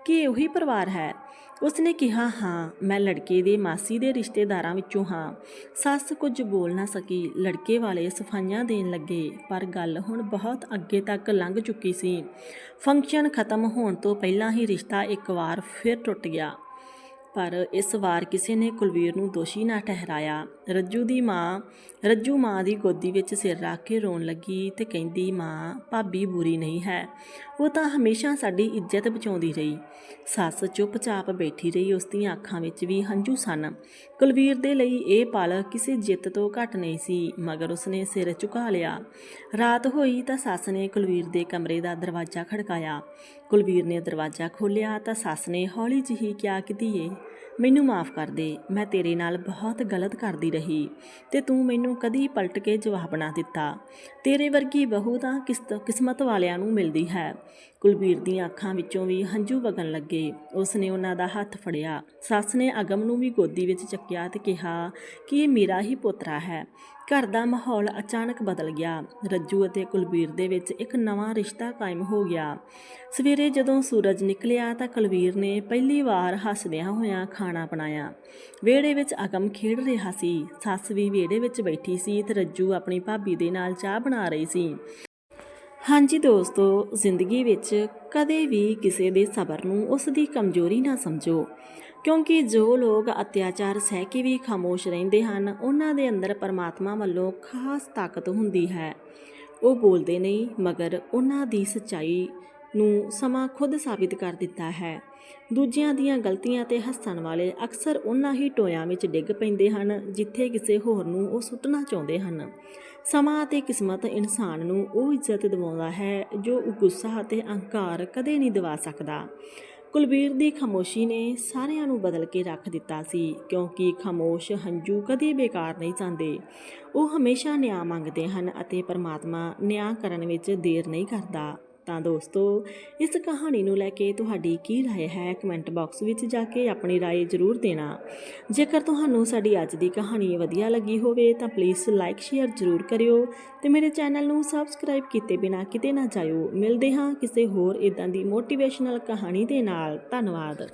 ਕਿ ਇਹ ਉਹੀ ਪਰਿਵਾਰ ਹੈ? ਉਸਨੇ ਕਿਹਾ, ਹਾਂ, ਮੈਂ ਲੜਕੇ ਦੇ ਮਾਸੀ ਦੇ ਰਿਸ਼ਤੇਦਾਰਾਂ ਵਿੱਚੋਂ ਹਾਂ। ਸੱਸ ਕੁਝ ਬੋਲ ਨਾ ਸਕੀ। ਲੜਕੇ ਵਾਲੇ ਸਫਾਈਆਂ ਦੇਣ ਲੱਗੇ, ਪਰ ਗੱਲ ਹੁਣ ਬਹੁਤ ਅੱਗੇ ਤੱਕ ਲੰਘ ਚੁੱਕੀ ਸੀ। ਫੰਕਸ਼ਨ ਖਤਮ ਹੋਣ ਤੋਂ ਪਹਿਲਾਂ ਹੀ ਰਿਸ਼ਤਾ ਇੱਕ ਵਾਰ ਫਿਰ ਟੁੱਟ ਗਿਆ। ਪਰ ਇਸ ਵਾਰ ਕਿਸੇ ਨੇ ਕੁਲਵੀਰ ਨੂੰ ਦੋਸ਼ੀ ਨਾ ਠਹਿਰਾਇਆ। ਰੱਜੂ ਦੀ ਮਾਂ ਰੱਜੂ ਮਾਂ ਦੀ ਗੋਦੀ ਵਿੱਚ ਸਿਰ ਰੱਖ ਕੇ ਰੋਣ ਲੱਗੀ ਤੇ ਕਹਿੰਦੀ, ਮਾਂ, ਭਾਬੀ ਬੁਰੀ ਨਹੀਂ ਹੈ। ਉਹ ਤਾਂ ਹਮੇਸ਼ਾ ਸਾਡੀ ਇੱਜ਼ਤ ਬਚਾਉਂਦੀ ਰਹੀ। ਸੱਸ ਚੁੱਪਚਾਪ ਬੈਠੀ ਰਹੀ, ਉਸ ਦੀਆਂ ਅੱਖਾਂ ਵਿੱਚ ਵੀ ਹੰਝੂ ਸਨ। ਕੁਲਵੀਰ ਦੇ ਲਈ ਇਹ ਪਲ ਕਿਸੇ ਜਿੱਤ ਤੋਂ ਘੱਟ ਨਹੀਂ ਸੀ, ਮਗਰ ਉਸਨੇ ਸਿਰ ਝੁਕਾ ਲਿਆ। ਰਾਤ ਹੋਈ ਤਾਂ ਸੱਸ ਨੇ ਕੁਲਵੀਰ ਦੇ ਕਮਰੇ ਦਾ ਦਰਵਾਜ਼ਾ ਖੜਕਾਇਆ। ਕੁਲਵੀਰ ਨੇ ਦਰਵਾਜ਼ਾ ਖੋਲ੍ਹਿਆ ਤਾਂ ਸੱਸ ਨੇ ਹੌਲੀ ਜਿਹੀ ਕਿਹਾ, ਕਿ ਧੀਏ ਮੈਨੂੰ ਮਾਫ ਕਰ ਦੇ, ਮੈਂ ਤੇਰੇ ਨਾਲ ਬਹੁਤ ਗਲਤ ਕਰਦੀ ਰਹੀ ਤੇ ਤੂੰ ਮੈਨੂੰ ਕਦੀ ਪਲਟ ਕੇ ਜਵਾਬ ਨਾ ਦਿੱਤਾ। ਤੇਰੇ ਵਰਗੀ ਬਹੂ ਤਾਂ ਕਿਸਮਤ ਵਾਲਿਆਂ ਨੂੰ ਮਿਲਦੀ ਹੈ। ਕੁਲਬੀਰ ਦੀਆਂ ਅੱਖਾਂ ਵਿੱਚੋਂ ਵੀ ਹੰਝੂ ਵਗਣ ਲੱਗੇ। ਉਸ ਨੇ ਉਹਨਾਂ ਦਾ ਹੱਥ ਫੜਿਆ। ਸੱਸ ਨੇ ਅਗਮ ਨੂੰ ਵੀ ਗੋਦੀ ਵਿੱਚ ਚੱਕਿਆ ਤੇ ਕਿਹਾ ਕਿ ਇਹ ਮੇਰਾ ਹੀ ਪੋਤਰਾ ਹੈ। ਘਰ ਦਾ ਮਾਹੌਲ ਅਚਾਨਕ ਬਦਲ ਗਿਆ। ਰੱਜੂ ਅਤੇ ਕੁਲਬੀਰ ਦੇ ਵਿੱਚ ਇੱਕ ਨਵਾਂ ਰਿਸ਼ਤਾ ਕਾਇਮ ਹੋ ਗਿਆ। ਸਵੇਰੇ ਜਦੋਂ ਸੂਰਜ ਨਿਕਲਿਆ ਤਾਂ ਕੁਲਵੀਰ ਨੇ ਪਹਿਲੀ ਵਾਰ ਹੱਸਦਿਆਂ ਹੋਇਆਂ ਖਾਣਾ ਬਣਾਇਆ। ਵਿਹੜੇ ਵਿੱਚ ਅਗਮ ਖੇਡ ਰਿਹਾ ਸੀ। ਸੱਸ ਵੀ ਵਿਹੜੇ ਵਿੱਚ ਬੈਠੀ ਸੀ ਤੇ ਰੱਜੂ ਆਪਣੀ ਭਾਬੀ ਦੇ ਨਾਲ ਚਾਹ ਬਣਾ ਰਹੀ ਸੀ। ਹਾਂਜੀ ਦੋਸਤੋ, ਜ਼ਿੰਦਗੀ ਵਿੱਚ ਕਦੇ ਵੀ ਕਿਸੇ ਦੇ ਸਬਰ ਨੂੰ ਉਸ ਦੀ ਕਮਜ਼ੋਰੀ ਨਾ ਸਮਝੋ। ਕਿਉਂਕਿ ਜੋ ਲੋਕ ਅਤਿਆਚਾਰ ਸਹਿ ਕੇ ਵੀ ਖਾਮੋਸ਼ ਰਹਿੰਦੇ ਹਨ, ਉਹਨਾਂ ਦੇ ਅੰਦਰ ਪਰਮਾਤਮਾ ਵੱਲੋਂ ਖਾਸ ਤਾਕਤ ਹੁੰਦੀ ਹੈ। ਉਹ ਬੋਲਦੇ ਨਹੀਂ ਮਗਰ ਉਹਨਾਂ ਦੀ ਸੱਚਾਈ ਨੂੰ ਸਮਾਂ ਖੁਦ ਸਾਬਿਤ ਕਰ ਦਿੱਤਾ ਹੈ। ਦੂਜਿਆਂ ਦੀਆਂ ਗਲਤੀਆਂ ਤੇ ਹੱਸਣ ਵਾਲੇ ਅਕਸਰ ਉਹਨਾਂ ਹੀ ਟੋਇਆਂ ਵਿੱਚ ਡਿੱਗ ਪੈਂਦੇ ਹਨ, ਜਿੱਥੇ ਕਿਸੇ ਹੋਰ ਨੂੰ ਉਹ ਸੁੱਟਣਾ ਚਾਹੁੰਦੇ ਹਨ। ਸਮਾਂ ਅਤੇ ਕਿਸਮਤ ਇਨਸਾਨ ਨੂੰ ਉਹ ਇੱਜ਼ਤ ਦਿਵਾਉਂਦਾ ਹੈ, ਜੋ ਉਹ ਗੁੱਸਾ ਅਤੇ ਅਹੰਕਾਰ ਕਦੇ ਨਹੀਂ ਦਿਵਾ ਸਕਦਾ। ਕੁਲਬੀਰ ਦੀ ਖਾਮੋਸ਼ੀ ਨੇ ਸਾਰਿਆਂ ਨੂੰ ਬਦਲ ਕੇ ਰੱਖ ਦਿੱਤਾ ਸੀ, ਕਿਉਂਕਿ ਖਾਮੋਸ਼ ਹੰਝੂ ਕਦੇ ਬੇਕਾਰ ਨਹੀਂ ਜਾਂਦੇ ਉਹ ਹਮੇਸ਼ਾ ਨਿਆਂ ਮੰਗਦੇ ਹਨ ਅਤੇ ਪਰਮਾਤਮਾ ਨਿਆਂ ਕਰਨ ਵਿੱਚ ਦੇਰ ਨਹੀਂ ਕਰਦਾ। ਤਾਂ ਦੋਸਤੋ ਇਸ ਕਹਾਣੀ ਨੂੰ ਲੈ ਕੇ ਤੁਹਾਡੀ ਕੀ رائے ਹੈ ਕਮੈਂਟ ਬਾਕਸ ਵਿੱਚ ਜਾ ਕੇ ਆਪਣੀ رائے ਜ਼ਰੂਰ ਦੇਣਾ ਜੇਕਰ ਤੁਹਾਨੂੰ ਸਾਡੀ ਅੱਜ ਦੀ ਕਹਾਣੀ ਵਧੀਆ ਲੱਗੀ ਹੋਵੇ ਤਾਂ ਪਲੀਜ਼ ਲਾਈਕ ਸ਼ੇਅਰ ਜ਼ਰੂਰ ਕਰਿਓ ਤੇ ਮੇਰੇ ਚੈਨਲ ਨੂੰ ਸਬਸਕ੍ਰਾਈਬ ਕੀਤੇ ਬਿਨਾ ਕਿਤੇ ਨਾ ਜਾਇਓ ਮਿਲਦੇ ਹਾਂ ਕਿਸੇ ਹੋਰ ਇਦਾਂ ਦੀ ਮੋਟੀਵੇਸ਼ਨਲ ਕਹਾਣੀ ਦੇ ਨਾਲ ਧੰਨਵਾਦ